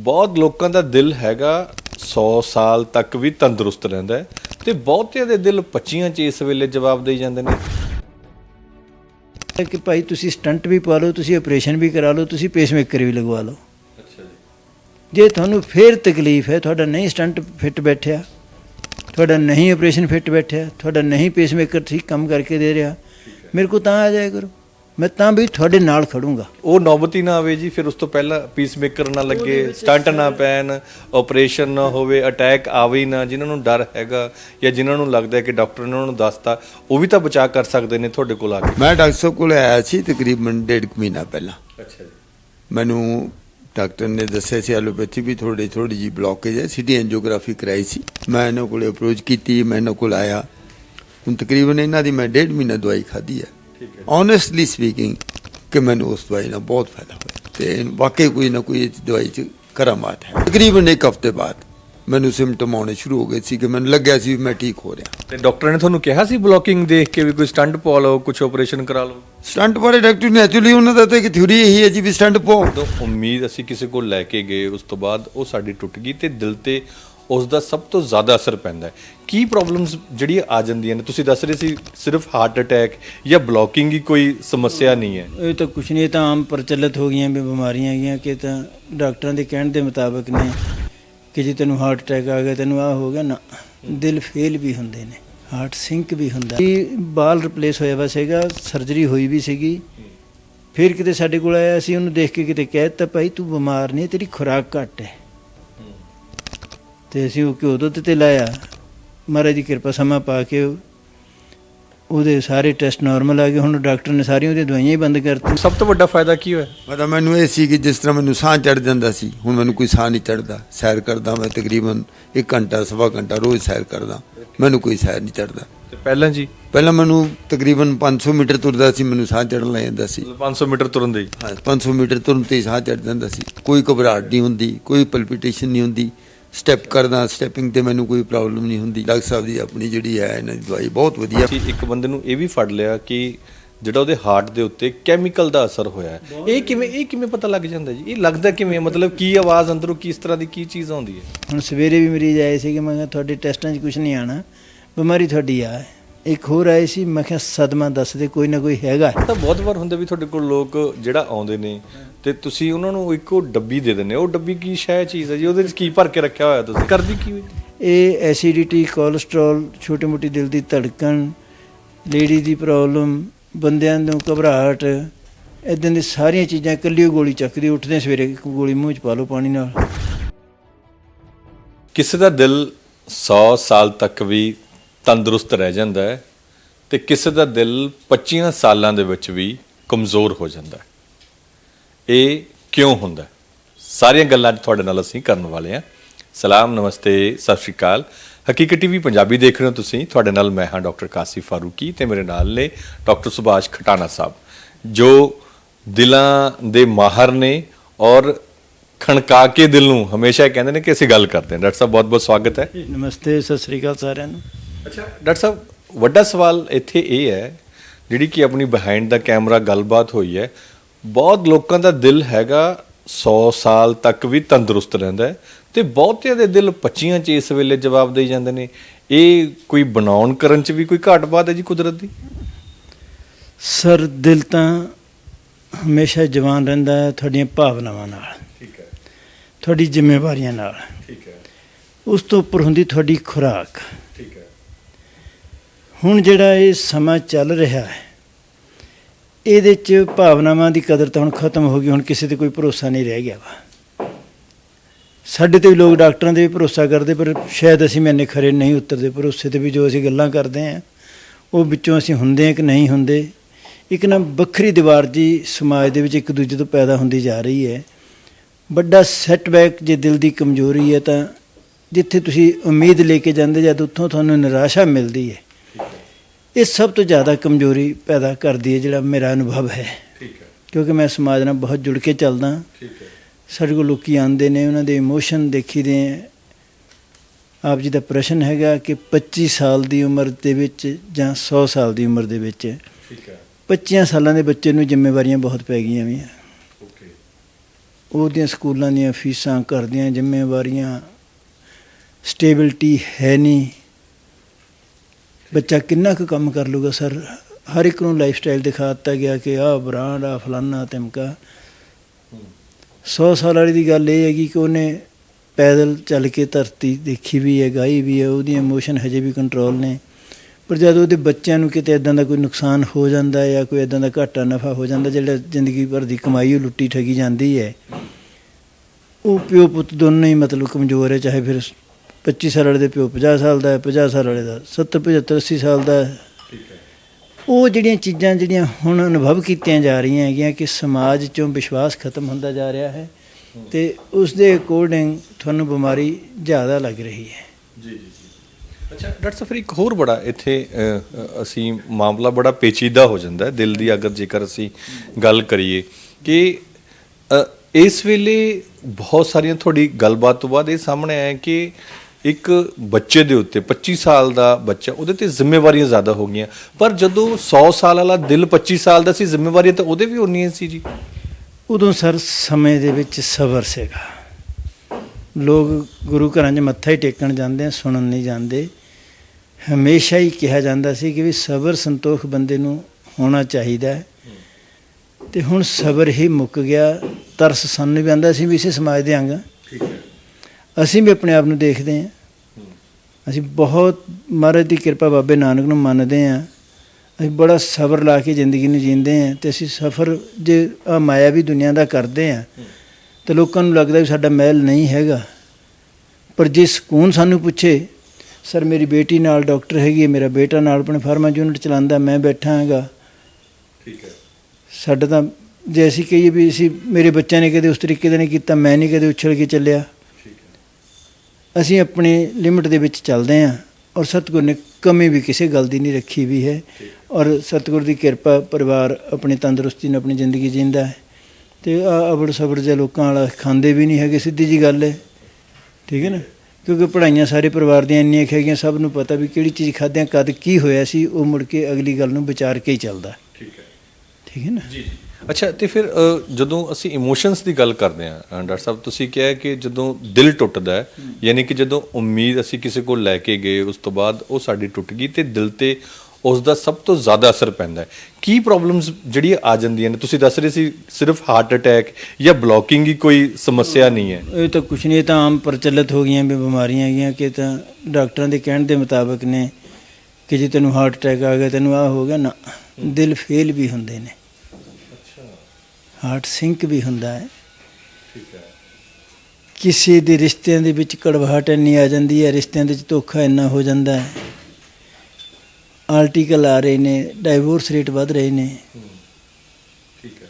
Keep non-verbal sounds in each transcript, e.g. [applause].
ਬਹੁਤ ਲੋਕਾਂ ਦਾ ਦਿਲ ਹੈਗਾ 100 ਸਾਲ ਤੱਕ ਵੀ ਤੰਦਰੁਸਤ ਰਹਿੰਦਾ ਹੈ ਤੇ ਬਹੁਤਿਆਂ ਦੇ ਦਿਲ 25 ਚ ਇਸ ਵੇਲੇ ਜਵਾਬ ਦੇਈ ਜਾਂਦੇ ਨੇ। ਕਿ ਭਾਈ ਤੁਸੀਂ ਸਟੰਟ ਵੀ ਪਾ ਲਓ ਤੁਸੀਂ ਆਪਰੇਸ਼ਨ ਵੀ ਕਰਾ ਲਓ ਤੁਸੀਂ ਪੇਸਮੇਕਰ ਵੀ ਲਗਵਾ ਲਓ। ਅੱਛਾ ਜੀ। ਜੇ ਤੁਹਾਨੂੰ ਫੇਰ ਤਕਲੀਫ ਹੈ ਤੁਹਾਡਾ ਨਹੀਂ ਸਟੰਟ ਫਿੱਟ ਬੈਠਿਆ ਤੁਹਾਡਾ ਨਹੀਂ ਆਪਰੇਸ਼ਨ ਫਿੱਟ ਬੈਠਿਆ ਤੁਹਾਡਾ ਨਹੀਂ ਪੇਸਮੇਕਰ ਠੀਕ ਕੰਮ ਕਰਕੇ ਦੇ ਰਿਹਾ ਮੇਰੇ ਕੋ ਤਾਂ ਆ ਜਾਇਆ ਕਰੋ। ਮੈਂ ਤਾਂ ਵੀ ਤੁਹਾਡੇ ਨਾਲ ਖੜੂੰਗਾ। ਉਹ ਨੌਬਤ ਹੀ ਨਾ ਆਵੇ ਜੀ ਫਿਰ ਉਸ ਤੋਂ ਪਹਿਲਾਂ ਪੀਸਮੇਕਰ ਨਾ ਲੱਗੇ ਸਟੰਟ ਨਾ ਪੈਣ ਆਪਰੇਸ਼ਨ ਨਾ ਹੋਵੇ ਅਟੈਕ ਆਵੇ ਨਾ ਜਿਨ੍ਹਾਂ ਨੂੰ ਡਰ ਹੈਗਾ ਜਾਂ ਜਿਨ੍ਹਾਂ ਨੂੰ ਲੱਗਦਾ ਹੈ ਕਿ ਡਾਕਟਰ ਨੇ ਉਹਨਾਂ ਨੂੰ ਦੱਸਤਾ ਉਹ ਵੀ ਤਾਂ ਬਚਾਅ ਕਰ ਸਕਦੇ ਨੇ ਤੁਹਾਡੇ ਕੋਲ ਆ ਕੇ। ਮੈਂ ਡਾਕਟਰ ਸਾਹਿਬ ਕੋਲ ਆਇਆ ਸੀ ਤਕਰੀਬਨ ਡੇਢ ਕੁ ਮਹੀਨਾ ਪਹਿਲਾਂ। ਅੱਛਾ ਜੀ। ਮੈਨੂੰ ਡਾਕਟਰ ਨੇ ਦੱਸਿਆ ਸੀ ਐਲੋਪੈਥੀ ਵੀ ਥੋੜੀ ਥੋੜੀ ਜੀ ਬਲੌਕੇਜ ਹੈ ਸਿਟੀ ਐਂਜੀਓਗ੍ਰਾਫੀ ਕਰਾਈ ਸੀ। ਮੈਂ ਇਹਨਾਂ ਕੋਲ ਅਪਰੋਚ ਕੀਤੀ ਮੈਂ ਇਹਨਾਂ ਕੋਲ ਆਇਆ। ਹੁਣ ਤਕਰੀਬਨ ਇਹਨਾਂ ਦੀ ਮੈਂ ਡੇਢ ਮਹੀਨਾ ਦਵਾਈ ਖਾਧੀ ਹੈ। ਓਨੈਸਟਲੀ ਸਪੀਕਿੰਗ ਕਿ ਮੈਨੂੰ ਉਸ ਦਵਾਈ ਨਾਲ ਬਹੁਤ ਫਾਇਦਾ ਹੋਇਆ ਤੇ ਵਾਕਈ ਕੋਈ ਨਾ ਕੋਈ ਇਸ ਦਵਾਈ 'ਚ ਕਰਾਮਾਤ ਹੈ। ਤਕਰੀਬਨ ਇੱਕ ਹਫ਼ਤੇ ਬਾਅਦ ਮੈਨੂੰ ਸਿੰਪਟਮ ਆਉਣੇ ਸ਼ੁਰੂ ਹੋ ਗਏ ਸੀ ਕਿ ਮੈਨੂੰ ਲੱਗਿਆ ਸੀ ਵੀ ਮੈਂ ਠੀਕ ਹੋ ਰਿਹਾ। ਤੇ ਡਾਕਟਰ ਨੇ ਤੁਹਾਨੂੰ ਕਿਹਾ ਸੀ ਬਲੋਕਿੰਗ ਦੇਖ ਕੇ ਵੀ ਕੋਈ ਸਟੰਟ ਪਵਾ ਲਓ ਕੁਝ ਆਪਰੇਸ਼ਨ ਕਰਾ ਲਓ? ਸਟੰਟ ਬਾਰੇ ਡਾਕਟਰ ਨੇ ਐਕਚੁਅਲੀ ਉਹਨਾਂ ਦਾ ਤਾਂ ਇੱਕ ਥਿਊਰੀ ਇਹੀ ਹੈ ਜੀ ਵੀ ਸਟੰਟ ਪਾਓ ਉਮੀਦ ਅਸੀਂ ਕਿਸੇ ਕੋਲ ਲੈ ਕੇ ਗਏ ਉਸ ਤੋਂ ਬਾਅਦ ਉਹ ਸਾਡੀ ਟੁੱਟ ਗਈ ਤੇ ਦਿਲ ਤੇ ਉਸ ਦਾ ਸਭ ਤੋਂ ਜ਼ਿਆਦਾ ਅਸਰ ਪੈਂਦਾ ਹੈ। ਕੀ ਪ੍ਰੋਬਲਮਸ ਜਿਹੜੀਆਂ ਆ ਜਾਂਦੀਆਂ ਨੇ? ਤੁਸੀਂ ਦੱਸ ਰਹੇ ਸੀ, ਸਿਰਫ ਹਾਰਟ ਅਟੈਕ ਜਾਂ ਬਲੋਕਿੰਗ ਹੀ ਕੋਈ ਸਮੱਸਿਆ ਨਹੀਂ ਹੈ। ਇਹ ਤਾਂ ਕੁਛ ਨਹੀਂ, ਇਹ ਤਾਂ ਆਮ ਪ੍ਰਚਲਿਤ ਹੋ ਗਈਆਂ ਵੀ ਬਿਮਾਰੀਆਂ ਹੈਗੀਆਂ ਕਿ ਤਾਂ ਡਾਕਟਰਾਂ ਦੇ ਕਹਿਣ ਦੇ ਮੁਤਾਬਕ ਨੇ ਕਿ ਜੇ ਤੈਨੂੰ ਹਾਰਟ ਅਟੈਕ ਆ ਗਿਆ, ਤੈਨੂੰ ਆ ਹੋ ਗਿਆ, ਨਾ। ਦਿਲ ਫੇਲ ਵੀ ਹੁੰਦੇ ਨੇ ਹਾਰਟ ਸਿੰਕ ਵੀ ਹੁੰਦਾ। ਇਹ ਬਾਲ ਰਿਪਲੇਸ ਹੋਇਆ ਵਾ ਸੀਗਾ ਸਰਜਰੀ ਹੋਈ ਵੀ ਸੀਗੀ। ਫਿਰ ਕਿਤੇ ਸਾਡੇ ਕੋਲ ਆਇਆ, ਅਸੀਂ ਉਹਨੂੰ ਦੇਖ ਕੇ ਕਿਤੇ ਕਹਿ ਦਿੱਤਾ, ਭਾਈ ਤੂੰ ਬਿਮਾਰ ਨਹੀਂ, ਤੇਰੀ ਖੁਰਾਕ ਘੱਟ ਹੈ। ਤੇ ਅਸੀਂ ਉਹ ਘਿਓ ਦੁੱਧ ਤੇ ਲਾਇਆ। ਮਹਾਰਾਜ ਦੀ ਕਿਰਪਾ ਸਮਾਂ ਪਾ ਕੇ ਉਹਦੇ ਸਾਰੇ ਟੈਸਟ ਨਾਰਮਲ ਆ ਗਏ। ਹੁਣ ਡਾਕਟਰ ਨੇ ਸਾਰੀਆਂ ਉਹਦੀਆਂ ਦਵਾਈਆਂ ਹੀ ਬੰਦ ਕਰਤੀਆਂ। ਸਭ ਤੋਂ ਵੱਡਾ ਫਾਇਦਾ ਕੀ ਹੋਇਆ? ਮਤਲਬ ਮੈਨੂੰ ਇਹ ਸੀ ਕਿ ਜਿਸ ਤਰ੍ਹਾਂ ਮੈਨੂੰ ਸਾਹ ਚੜ ਜਾਂਦਾ ਸੀ ਹੁਣ ਮੈਨੂੰ ਕੋਈ ਸਾਹ ਨਹੀਂ ਚੜਦਾ ਸੈਰ ਕਰਦਾ ਮੈਂ ਤਕਰੀਬਨ 1 ਘੰਟਾ ਸਵਾ ਘੰਟਾ ਰੋਜ਼ ਸੈਰ ਕਰਦਾ। ਮੈਨੂੰ ਕੋਈ ਸੈਰ ਨਹੀਂ ਚੜਦਾ ਤੇ ਪਹਿਲਾਂ ਜੀ? ਪਹਿਲਾਂ ਮੈਨੂੰ ਤਕਰੀਬਨ 500 ਮੀਟਰ ਤੁਰਦਾ ਸੀ ਮੈਨੂੰ ਸਾਹ ਚੜਨ ਲੱਗ ਜਾਂਦਾ ਸੀ। 500 ਮੀਟਰ ਤੁਰਨ ਦੇ। ਹੀ। ਹਾਂ 500 ਮੀਟਰ ਤੁਰਨ ਤੇ ਸਾਹ ਚੜ ਜਾਂਦਾ ਸੀ। ਕੋਈ ਘਬਰਾਹਟ ਨਹੀਂ ਹੁੰਦੀ ਕੋਈ ਪਲਪੀਟੇਸ਼ਨ ਨਹੀਂ ਹੁੰਦੀ। ਸਟੈਪ ਕਰਦਾ ਸਟੈਪਿੰਗ ਤੇ ਮੈਨੂੰ ਕੋਈ ਪ੍ਰੋਬਲਮ ਨਹੀਂ ਹੁੰਦੀ। ਡਾਕਟਰ ਸਾਹਿਬ ਦੀ ਆਪਣੀ ਜਿਹੜੀ ਹੈ ਇਹਨਾਂ ਦੀ ਦਵਾਈ ਬਹੁਤ ਵਧੀਆ। ਅਸੀਂ ਇੱਕ ਬੰਦੇ ਨੂੰ ਇਹ ਵੀ ਫੜ ਲਿਆ ਕਿ ਜਿਹੜਾ ਉਹਦੇ ਹਾਰਟ ਦੇ ਉੱਤੇ ਕੈਮੀਕਲ ਦਾ ਅਸਰ ਹੋਇਆ ਹੈ। ਇਹ ਕਿਵੇਂ ਇਹ ਕਿਵੇਂ ਪਤਾ ਲੱਗ ਜਾਂਦਾ ਜੀ? ਇਹ ਲੱਗਦਾ ਕਿਵੇਂ? ਮਤਲਬ ਕੀ ਆਵਾਜ਼ ਅੰਦਰੋਂ ਕਿਸ ਤਰ੍ਹਾਂ ਦੀ ਕੀ ਚੀਜ਼ ਆਉਂਦੀ ਹੈ? ਹੁਣ ਸਵੇਰੇ ਵੀ ਮਰੀਜ਼ ਆਏ ਸੀ ਕਿ ਮੈਂ ਕਿਹਾ ਤੁਹਾਡੇ ਟੈਸਟਾਂ 'ਚ ਕੁਝ ਨਹੀਂ ਆਣਾ ਬਿਮਾਰੀ ਤੁਹਾਡੀ ਆ। ਇੱਕ ਹੋਰ ਆਏ ਸੀ ਮੈਂ ਕਿਹਾ ਸਦਮਾ ਦੱਸਦੇ ਕੋਈ ਨਾ ਕੋਈ ਹੈਗਾ। ਤਾਂ ਬਹੁਤ ਵਾਰ ਹੁੰਦਾ ਵੀ ਤੁਹਾਡੇ ਕੋਲ ਲੋਕ ਜਿਹੜਾ ਆਉਂਦੇ ਨੇ ਤੇ ਤੁਸੀਂ ਉਹਨਾਂ ਨੂੰ ਇੱਕੋ ਡੱਬੀ ਦੇ ਦਿੰਦੇ ਹੋ। ਉਹ ਡੱਬੀ ਕੀ ਸ਼ੈ ਚੀਜ਼ ਹੈ ਜੀ? ਉਹਦੇ ਵਿੱਚ ਕੀ ਭਰ ਕੇ ਰੱਖਿਆ ਹੋਇਆ ਤੁਸੀਂ? ਕਰਦੀ ਕੀ ਹੋਈ? ਇਹ ਐਸਿਡਿਟੀ ਕੋਲੇਸਟ੍ਰੋਲ ਛੋਟੀ ਮੋਟੀ ਦਿਲ ਦੀ ਧੜਕਣ ਲੇਡੀ ਦੀ ਪ੍ਰੋਬਲਮ ਬੰਦਿਆਂ ਨੂੰ ਘਬਰਾਹਟ ਇਦਾਂ ਦੀ ਸਾਰੀਆਂ ਚੀਜ਼ਾਂ ਇਕੱਲੀ ਗੋਲੀ ਚੱਕਦੀ ਉੱਠਦੇ ਸਵੇਰੇ ਇੱਕ ਗੋਲੀ ਮੂੰਹ 'ਚ ਪਾ ਲਓ ਪਾਣੀ ਨਾਲ। ਕਿਸੇ ਦਾ ਦਿਲ 100 ਸਾਲ ਤੱਕ ਵੀ ਤੰਦਰੁਸਤ ਰਹਿ ਜਾਂਦਾ ਹੈ ਤੇ ਕਿਸੇ ਦਾ ਦਿਲ 25 ਸਾਲਾਂ ਦੇ ਵਿੱਚ ਵੀ ਕਮਜ਼ੋਰ ਹੋ ਜਾਂਦਾ ਹੈ। ਇਹ ਕਿਉਂ ਹੁੰਦਾ ਹੈ? ਸਾਰੀਆਂ ਗੱਲਾਂ ਤੁਹਾਡੇ ਨਾਲ ਅਸੀਂ ਕਰਨ ਵਾਲੇ ਹਾਂ। ਸਲਾਮ, ਨਮਸਤੇ, ਸਤਿ ਸ਼੍ਰੀ ਅਕਾਲ। ਹਕੀਕਤ ਟੀਵੀ ਪੰਜਾਬੀ ਦੇਖ ਰਹੇ ਹੋ ਤੁਸੀਂ। ਤੁਹਾਡੇ ਨਾਲ ਮੈਂ ਹਾਂ ਡਾਕਟਰ ਕਾਸੀ ਫਾਰੂਕੀ ਤੇ ਮੇਰੇ ਨਾਲ ਨੇ ਡਾਕਟਰ ਸੁਭਾਸ਼ ਖਟਾਣਾ ਸਾਹਿਬ, ਜੋ ਦਿਲਾਂ ਦੇ ਮਾਹਰ ਨੇ ਔਰ ਖਣਕਾ ਕੇ ਦਿਲ ਨੂੰ ਹਮੇਸ਼ਾ ਇਹ ਕਹਿੰਦੇ ਨੇ ਕਿ ਅਸੀਂ ਗੱਲ ਕਰਦੇ ਹਾਂ। ਡਾਕਟਰ ਸਾਹਿਬ ਬਹੁਤ ਬਹੁਤ ਸਵਾਗਤ ਹੈ। ਨਮਸਤੇ, ਸਤਿ ਸ੍ਰੀ ਅਕਾਲ ਸਾਰਿਆਂ ਨੂੰ। ਅੱਛਾ। ਡਾਕਟਰ ਸਾਹਿਬ ਵੱਡਾ ਸਵਾਲ ਇੱਥੇ ਇਹ ਹੈ ਜਿਹੜੀ ਕਿ ਆਪਣੀ ਬਿਹਾਈਂਡ ਦਾ ਕੈਮਰਾ ਗੱਲਬਾਤ ਹੋਈ ਹੈ ਬਹੁਤ ਲੋਕਾਂ ਦਾ ਦਿਲ ਹੈਗਾ 100 ਸਾਲ ਤੱਕ ਵੀ ਤੰਦਰੁਸਤ ਰਹਿੰਦਾ ਹੈ ਤੇ ਬਹੁਤਿਆਂ ਦੇ ਦਿਲ 25 ਚ ਇਸ ਵੇਲੇ ਜਵਾਬ ਦੇਈ ਜਾਂਦੇ ਨੇ। ਇਹ ਕੋਈ ਬਣਾਉਣ ਕਰਨ ਚ ਵੀ ਕੋਈ ਘਾਟ ਬਾਤ ਹੈ ਜੀ ਕੁਦਰਤ ਦੀ? ਸਰ ਦਿਲ ਤਾਂ ਹਮੇਸ਼ਾ ਜਵਾਨ ਰਹਿੰਦਾ ਹੈ ਤੁਹਾਡੀਆਂ ਭਾਵਨਾਵਾਂ ਨਾਲ। ਠੀਕ ਹੈ। ਤੁਹਾਡੀ ਜ਼ਿੰਮੇਵਾਰੀਆਂ ਨਾਲ। ਠੀਕ ਹੈ। ਉਸ ਤੋਂ ਉੱਪਰ ਹੁੰਦੀ ਤੁਹਾਡੀ ਖੁਰਾਕ। ਠੀਕ ਹੈ। ਹੁਣ ਜਿਹੜਾ ਇਹ ਸਮਾਂ ਚੱਲ ਰਿਹਾ ਹੈ, ਇਹਦੇ ਚ ਭਾਵਨਾਵਾਂ ਦੀ ਕਦਰ ਤਾਂ ਹੁਣ ਖਤਮ ਹੋ ਗਈ, ਹੁਣ ਕਿਸੇ ਤੇ ਕੋਈ ਭਰੋਸਾ ਨਹੀਂ ਰਹਿ ਗਿਆ ਵਾ। ਸਾਡੇ ਤੇ ਵੀ ਲੋਕ ਡਾਕਟਰਾਂ ਤੇ ਵੀ ਭਰੋਸਾ ਕਰਦੇ, ਪਰ ਸ਼ਾਇਦ ਅਸੀਂ ਮੈਨੇ ਖਰੇ ਨਹੀਂ ਉਤਰਦੇ। ਭਰੋਸੇ ਤੇ ਵੀ ਜੋ ਅਸੀਂ ਗੱਲਾਂ ਕਰਦੇ ਆਂ ਉਹ ਵਿੱਚੋਂ ਅਸੀਂ ਹੁੰਦੇ ਹਾਂ ਕਿ ਨਹੀਂ ਹੁੰਦੇ। ਇੱਕ ਨਾ ਵੱਖਰੀ ਦੀਵਾਰ ਜੀ ਸਮਾਜ ਦੇ ਵਿੱਚ ਇੱਕ ਦੂਜੇ ਤੋਂ ਪੈਦਾ ਹੁੰਦੀ ਜਾ ਰਹੀ ਹੈ। ਵੱਡਾ ਸੈਟਬੈਕ ਜੇ ਦਿਲ ਦੀ ਕਮਜ਼ੋਰੀ ਹੈ ਤਾਂ ਜਿੱਥੇ ਤੁਸੀਂ ਉਮੀਦ ਲੈ ਕੇ ਜਾਂਦੇ ਜਦ ਉੱਥੋਂ ਤੁਹਾਨੂੰ ਨਿਰਾਸ਼ਾ ਮਿਲਦੀ ਹੈ। ਇਹ ਸਭ ਤੋਂ ਜ਼ਿਆਦਾ ਕਮਜ਼ੋਰੀ ਪੈਦਾ ਕਰਦੀ ਹੈ ਜਿਹੜਾ ਮੇਰਾ ਅਨੁਭਵ ਹੈ। ਠੀਕ ਹੈ। ਕਿਉਂਕਿ ਮੈਂ ਸਮਾਜ ਨਾਲ ਬਹੁਤ ਜੁੜ ਕੇ ਚੱਲਦਾ ਠੀਕ ਹੈ। ਸਾਡੇ ਕੋਲ ਲੋਕੀ ਆਉਂਦੇ ਨੇ ਉਹਨਾਂ ਦੇ ਇਮੋਸ਼ਨ ਦੇਖੀਦੇ ਆਪ ਜੀ ਦਾ ਪ੍ਰਸ਼ਨ ਹੈਗਾ ਕਿ 25 ਸਾਲ ਦੀ ਉਮਰ ਦੇ ਵਿੱਚ ਜਾਂ 100 ਸਾਲ ਦੀ ਉਮਰ ਦੇ ਵਿੱਚ ਠੀਕ ਹੈ। 25 ਸਾਲਾਂ ਦੇ ਬੱਚੇ ਨੂੰ ਜ਼ਿੰਮੇਵਾਰੀਆਂ ਬਹੁਤ ਪੈ ਗਈਆਂ ਵੀ ਓਕੇ। ਉਹਦੀਆਂ ਸਕੂਲਾਂ ਦੀਆਂ ਫੀਸਾਂ ਘਰ ਦੀਆਂ ਜ਼ਿੰਮੇਵਾਰੀਆਂ। ਸਟੇਬਿਲਟੀ ਹੈ ਨਹੀਂ। ਬੱਚਾ ਕਿੰਨਾ ਕੁ ਕੰਮ ਕਰ ਲੂਗਾ ਸਰ? ਹਰ ਇੱਕ ਨੂੰ ਲਾਈਫ ਸਟਾਈਲ ਦਿਖਾ ਦਿੱਤਾ ਗਿਆ ਕਿ ਆਹ ਬ੍ਰਾਂਡ ਆ ਫਲਾਨਾ ਤਿਮਕਾ 100 ਸਾਲ ਵਾਲੀ ਦੀ ਗੱਲ ਇਹ ਹੈਗੀ ਕਿ ਉਹਨੇ ਪੈਦਲ ਚੱਲ ਕੇ ਧਰਤੀ ਦੇਖੀ ਵੀ ਹੈ, ਗਾਈ ਵੀ ਹੈ, ਉਹਦੀ ਇਮੋਸ਼ਨ ਹਜੇ ਵੀ ਕੰਟਰੋਲ ਨੇ। ਪਰ ਜਦ ਉਹਦੇ ਬੱਚਿਆਂ ਨੂੰ ਕਿਤੇ ਇਦਾਂ ਦਾ ਕੋਈ ਨੁਕਸਾਨ ਹੋ ਜਾਂਦਾ ਜਾਂ ਕੋਈ ਇਦਾਂ ਦਾ ਘਾਟਾ ਨਫਾ ਹੋ ਜਾਂਦਾ, ਜਿਹੜਾ ਜ਼ਿੰਦਗੀ ਭਰ ਦੀ ਕਮਾਈ ਉਹ ਲੁੱਟੀ ਠੱਗੀ ਜਾਂਦੀ ਹੈ, ਉਹ ਪਿਓ ਪੁੱਤ ਦੋਨੋਂ ਹੀ ਮਤਲਬ ਕਮਜ਼ੋਰ ਹੈ, ਚਾਹੇ ਫਿਰ 25 ਸਾਲ ਵਾਲੇ ਦੇ ਪਿਓ 50 ਸਾਲ ਦਾ ਹੈ 50 ਸਾਲ ਵਾਲੇ ਦਾ 70 75 80 ਸਾਲ ਦਾ ਹੈ। ਉਹ ਜਿਹੜੀਆਂ ਚੀਜ਼ਾਂ ਜਿਹੜੀਆਂ ਹੁਣ ਅਨੁਭਵ ਕੀਤੀਆਂ ਜਾ ਰਹੀਆਂ ਹੈਗੀਆਂ ਕਿ ਸਮਾਜ ਚੋਂ ਵਿਸ਼ਵਾਸ ਖਤਮ ਹੁੰਦਾ ਜਾ ਰਿਹਾ ਹੈ ਤੇ ਉਸ ਦੇ ਅਕੋਰਡਿੰਗ ਤੁਹਾਨੂੰ ਬਿਮਾਰੀ ਜ਼ਿਆਦਾ ਲੱਗ ਰਹੀ ਹੈ। ਜੀ ਜੀ ਜੀ। ਅੱਛਾ ਡਾਕਟਰ ਸਾਹਿਬ ਫਿਰ ਇੱਕ ਹੋਰ ਬੜਾ ਇੱਥੇ ਅਸੀਂ ਮਾਮਲਾ ਬੜਾ ਪੇਚੀਦਾ ਹੋ ਜਾਂਦਾ ਹੈ। ਦਿਲ ਦੀ ਅਗਰ ਜੇਕਰ ਅਸੀਂ ਗੱਲ ਕਰੀਏ ਕਿ ਇਸ ਵੇਲੇ ਬਹੁਤ ਸਾਰੀਆਂ ਤੁਹਾਡੀ ਗੱਲਬਾਤ ਤੋਂ ਬਾਅਦ ਇਹ ਸਾਹਮਣੇ ਆਇਆ ਕਿ ਇੱਕ ਬੱਚੇ ਦੇ ਉੱਤੇ 25 ਸਾਲ ਦਾ ਬੱਚਾ ਉਹਦੇ ਤੇ ਜ਼ਿੰਮੇਵਾਰੀਆਂ ਜ਼ਿਆਦਾ ਹੋ ਗਈਆਂ। ਪਰ ਜਦੋਂ 100 ਸਾਲ ਵਾਲਾ ਦਿਲ 25 ਸਾਲ ਦਾ ਸੀ ਜ਼ਿੰਮੇਵਾਰੀਆਂ ਤਾਂ ਉਹਦੇ ਵੀ ਉਨੀਆਂ ਸੀ ਜੀ। ਉਦੋਂ ਸਰ ਸਮੇਂ ਦੇ ਵਿੱਚ ਸਬਰ ਸੀਗਾ। ਲੋਕ ਗੁਰੂ ਘਰਾਂ 'ਚ ਮੱਥਾ ਹੀ ਟੇਕਣ ਜਾਂਦੇ ਆ ਸੁਣਨ ਨਹੀਂ ਜਾਂਦੇ। ਹਮੇਸ਼ਾ ਹੀ ਕਿਹਾ ਜਾਂਦਾ ਸੀ ਕਿ ਵੀ ਸਬਰ ਸੰਤੋਖ ਬੰਦੇ ਨੂੰ ਹੋਣਾ ਚਾਹੀਦਾ ਹੈ। ਤੇ ਹੁਣ ਸਬਰ ਹੀ ਮੁੱਕ ਗਿਆ ਤਰਸ ਸਾਨੂੰ ਵੀ ਆਂਦਾ ਸੀ ਵੀ ਇਸੇ ਸਮਾਜ ਦੇ ਅੰਗ। ਠੀਕ ਹੈ। ਅਸੀਂ ਵੀ ਆਪਣੇ ਆਪ ਨੂੰ ਦੇਖਦੇ ਹਾਂ। ਅਸੀਂ ਬਹੁਤ ਮਹਾਰਾਜ ਦੀ ਕਿਰਪਾ ਬਾਬੇ ਨਾਨਕ ਨੂੰ ਮੰਨਦੇ ਹਾਂ। ਅਸੀਂ ਬੜਾ ਸਬਰ ਲਾ ਕੇ ਜ਼ਿੰਦਗੀ ਨੂੰ ਜੀਂਦੇ ਹਾਂ ਤੇ ਅਸੀਂ ਸਫਰ ਜੇ ਆ ਮਾਇਆ ਵੀ ਦੁਨੀਆ ਦਾ ਕਰਦੇ ਹਾਂ ਤੇ ਲੋਕਾਂ ਨੂੰ ਲੱਗਦਾ ਵੀ ਸਾਡਾ ਮਹਿਲ ਨਹੀਂ ਹੈਗਾ। ਪਰ ਜੇ ਸਕੂਨ ਸਾਨੂੰ ਪੁੱਛੇ ਸਰ ਮੇਰੀ ਬੇਟੀ ਨਾਲ ਡਾਕਟਰ ਹੈਗੀ ਹੈ ਮੇਰਾ ਬੇਟਾ ਨਾਲ ਆਪਣੇ ਫਾਰਮਾ ਯੂਨਿਟ ਚਲਾਉਂਦਾ ਮੈਂ ਬੈਠਾ ਹਾਂਗਾ। ਠੀਕ ਹੈ। ਸਾਡਾ ਤਾਂ ਜੇ ਅਸੀਂ ਕਹੀਏ ਵੀ ਅਸੀਂ ਮੇਰੇ ਬੱਚਿਆਂ ਨੇ ਕਦੇ ਉਸ ਤਰੀਕੇ ਦਾ ਨਹੀਂ ਕੀਤਾ ਮੈਂ ਨਹੀਂ ਕਦੇ ਉਛਲ ਕੇ ਚੱਲਿਆ। ਅਸੀਂ ਆਪਣੀ ਲਿਮਟ ਦੇ ਵਿੱਚ ਚੱਲਦੇ ਹਾਂ ਔਰ ਸਤਿਗੁਰ ਨੇ ਕਮੀ ਵੀ ਕਿਸੇ ਗੱਲ ਦੀ ਨਹੀਂ ਰੱਖੀ ਵੀ ਹੈ ਔਰ ਸਤਿਗੁਰ ਦੀ ਕਿਰਪਾ ਪਰਿਵਾਰ ਆਪਣੀ ਤੰਦਰੁਸਤੀ ਨਾਲ ਆਪਣੀ ਜ਼ਿੰਦਗੀ ਜਿੰਦਾ ਹੈ। ਤੇ ਆ ਅਬੜ ਸਬੜ ਜੇ ਲੋਕਾਂ ਵਾਲਾ ਖਾਂਦੇ ਵੀ ਨਹੀਂ ਹੈਗੇ ਸਿੱਧੀ ਜੀ ਗੱਲ ਹੈ। ਠੀਕ ਹੈ ਨਾ? ਕਿਉਂਕਿ ਪੜਾਈਆਂ ਸਾਰੇ ਪਰਿਵਾਰ ਦੀਆਂ ਇੰਨੀਆਂ ਕੁ ਹੈਗੀਆਂ ਸਭ ਨੂੰ ਪਤਾ ਵੀ ਕਿਹੜੀ ਚੀਜ਼ ਖਾਦਿਆਂ ਕਦ ਕੀ ਹੋਇਆ ਸੀ ਉਹ ਮੁੜ ਕੇ ਅਗਲੀ ਗੱਲ ਨੂੰ ਵਿਚਾਰ ਕੇ ਹੀ ਚੱਲਦਾ। ਠੀਕ ਹੈ। ਠੀਕ ਹੈ ਨਾ? ਜੀ ਜੀ। ਅੱਛਾ, ਤੇ ਫਿਰ ਜਦੋਂ ਅਸੀਂ ਇਮੋਸ਼ਨਸ ਦੀ ਗੱਲ ਕਰਦੇ ਹਾਂ ਡਾਕਟਰ ਸਾਹਿਬ, ਤੁਸੀਂ ਕਿਹਾ ਕਿ ਜਦੋਂ ਦਿਲ ਟੁੱਟਦਾ ਹੈ, ਯਾਨੀ ਕਿ ਜਦੋਂ ਉਮੀਦ ਅਸੀਂ ਕਿਸੇ ਕੋਲ ਲੈ ਕੇ ਗਏ, ਉਸ ਤੋਂ ਬਾਅਦ ਉਹ ਸਾਡੀ ਟੁੱਟ ਗਈ ਤੇ ਦਿਲ ਤੇ ਉਸ ਦਾ ਸਭ ਤੋਂ ਜ਼ਿਆਦਾ ਅਸਰ ਪੈਂਦਾ ਹੈ। ਕੀ ਪ੍ਰੋਬਲਮਸ ਜਿਹੜੀਆਂ ਆ ਜਾਂਦੀਆਂ ਨੇ? ਤੁਸੀਂ ਦੱਸ ਰਹੇ ਸੀ ਸਿਰਫ ਹਾਰਟ ਅਟੈਕ ਜਾਂ ਬਲੋਕਿੰਗ ਹੀ ਕੋਈ ਸਮੱਸਿਆ ਨਹੀਂ ਹੈ। ਇਹ ਤਾਂ ਕੁਛ ਨਹੀਂ, ਇਹ ਤਾਂ ਆਮ ਪ੍ਰਚਲਿਤ ਹੋ ਗਈਆਂ ਵੀ ਬਿਮਾਰੀਆਂ ਹੈਗੀਆਂ ਕਿ ਤਾਂ ਡਾਕਟਰਾਂ ਦੇ ਕਹਿਣ ਦੇ ਮੁਤਾਬਕ ਨੇ ਕਿ ਜੇ ਤੈਨੂੰ ਹਾਰਟ ਅਟੈਕ ਆ ਗਿਆ, ਤੈਨੂੰ ਆ ਹੋ ਗਿਆ ਨਾ, ਦਿਲ ਫੇਲ ਵੀ ਹੁੰਦੇ ਨੇ। ਹਾਰਟ ਸਿੰਕ ਵੀ ਹੁੰਦਾ ਹੈ। ਠੀਕ ਹੈ। ਕਿਸੇ ਦੇ ਰਿਸ਼ਤਿਆਂ ਦੇ ਵਿੱਚ ਕੜਵਾਹਟ ਇੰਨੀ ਆ ਜਾਂਦੀ ਹੈ ਰਿਸ਼ਤਿਆਂ ਦੇ ਵਿੱਚ ਧੋਖਾ ਇੰਨਾ ਹੋ ਜਾਂਦਾ ਹੈ। ਆਰਟੀਕਲ ਆ ਰਹੇ ਨੇ ਡਾਈਵੋਰਸ ਰੇਟ ਵੱਧ ਰਹੇ ਨੇ। ਠੀਕ ਹੈ।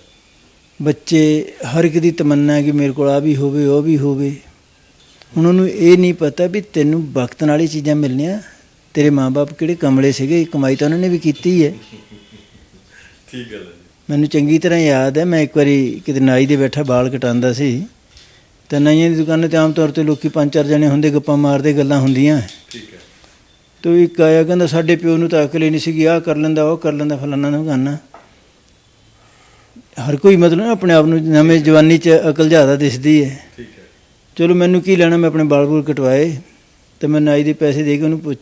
ਬੱਚੇ ਹਰ ਇੱਕ ਦੀ ਤਮੰਨਾ ਹੈ ਕਿ ਮੇਰੇ ਕੋਲ ਆ ਵੀ ਹੋਵੇ ਉਹ ਵੀ ਹੋਵੇ। ਹੁਣ ਉਹਨੂੰ ਇਹ ਨਹੀਂ ਪਤਾ ਵੀ ਤੈਨੂੰ ਵਕਤ ਨਾਲ ਹੀ ਚੀਜ਼ਾਂ ਮਿਲਣੀਆਂ। ਤੇਰੇ ਮਾਪੇ ਕਿਹੜੇ ਕਮਲੇ ਸੀਗੇ ਕਮਾਈ ਤਾਂ ਉਹਨਾਂ ਨੇ ਵੀ ਕੀਤੀ ਹੈ। [laughs] ਠੀਕ ਹੈ। ਮੈਨੂੰ ਚੰਗੀ ਤਰ੍ਹਾਂ ਯਾਦ ਹੈ ਮੈਂ ਇੱਕ ਵਾਰੀ ਕਿਤੇ ਨਾਈ ਦੇ ਬੈਠਾ ਵਾਲ ਕਟਾਉਂਦਾ ਸੀ। ਤੇ ਨਾਈਆਂ ਦੀ ਦੁਕਾਨ ਤੇ ਆਮ ਤੌਰ ਤੇ ਲੋਕੀ ਪੰਜ ਚਾਰ ਜਣੇ ਹੁੰਦੇ ਗੱਪਾਂ ਮਾਰਦੇ ਗੱਲਾਂ ਹੁੰਦੀਆਂ। ਠੀਕ ਹੈ। ਤੋ ਇੱਕ ਆਇਆ ਕਹਿੰਦਾ ਸਾਡੇ ਪਿਓ ਨੂੰ ਤਾਂ ਅਕਲ ਹੀ ਨਹੀਂ ਸੀਗੀ ਆਹ ਕਰ ਲੈਂਦਾ ਉਹ ਕਰ ਲੈਂਦਾ ਫਲਾਨਾ ਨਵਗਾਨਾ ਹਰ ਕੋਈ ਮਤਲਬ ਨਾ ਆਪਣੇ ਆਪ ਨੂੰ ਨਵੇਂ ਜਵਾਨੀ 'ਚ ਅਕਲ ਜ਼ਿਆਦਾ ਦਿਸਦੀ ਹੈ। ਠੀਕ ਹੈ। ਚਲੋ ਮੈਨੂੰ ਕੀ ਲੈਣਾ ਮੈਂ ਆਪਣੇ ਵਾਲ ਵੂਲ ਕਟਵਾਏ। ਤੇ ਮੈਂ ਨਾਈ ਦੇ ਪੈਸੇ ਦੇ ਕੇ ਉਹਨੂੰ ਪੁੱਛ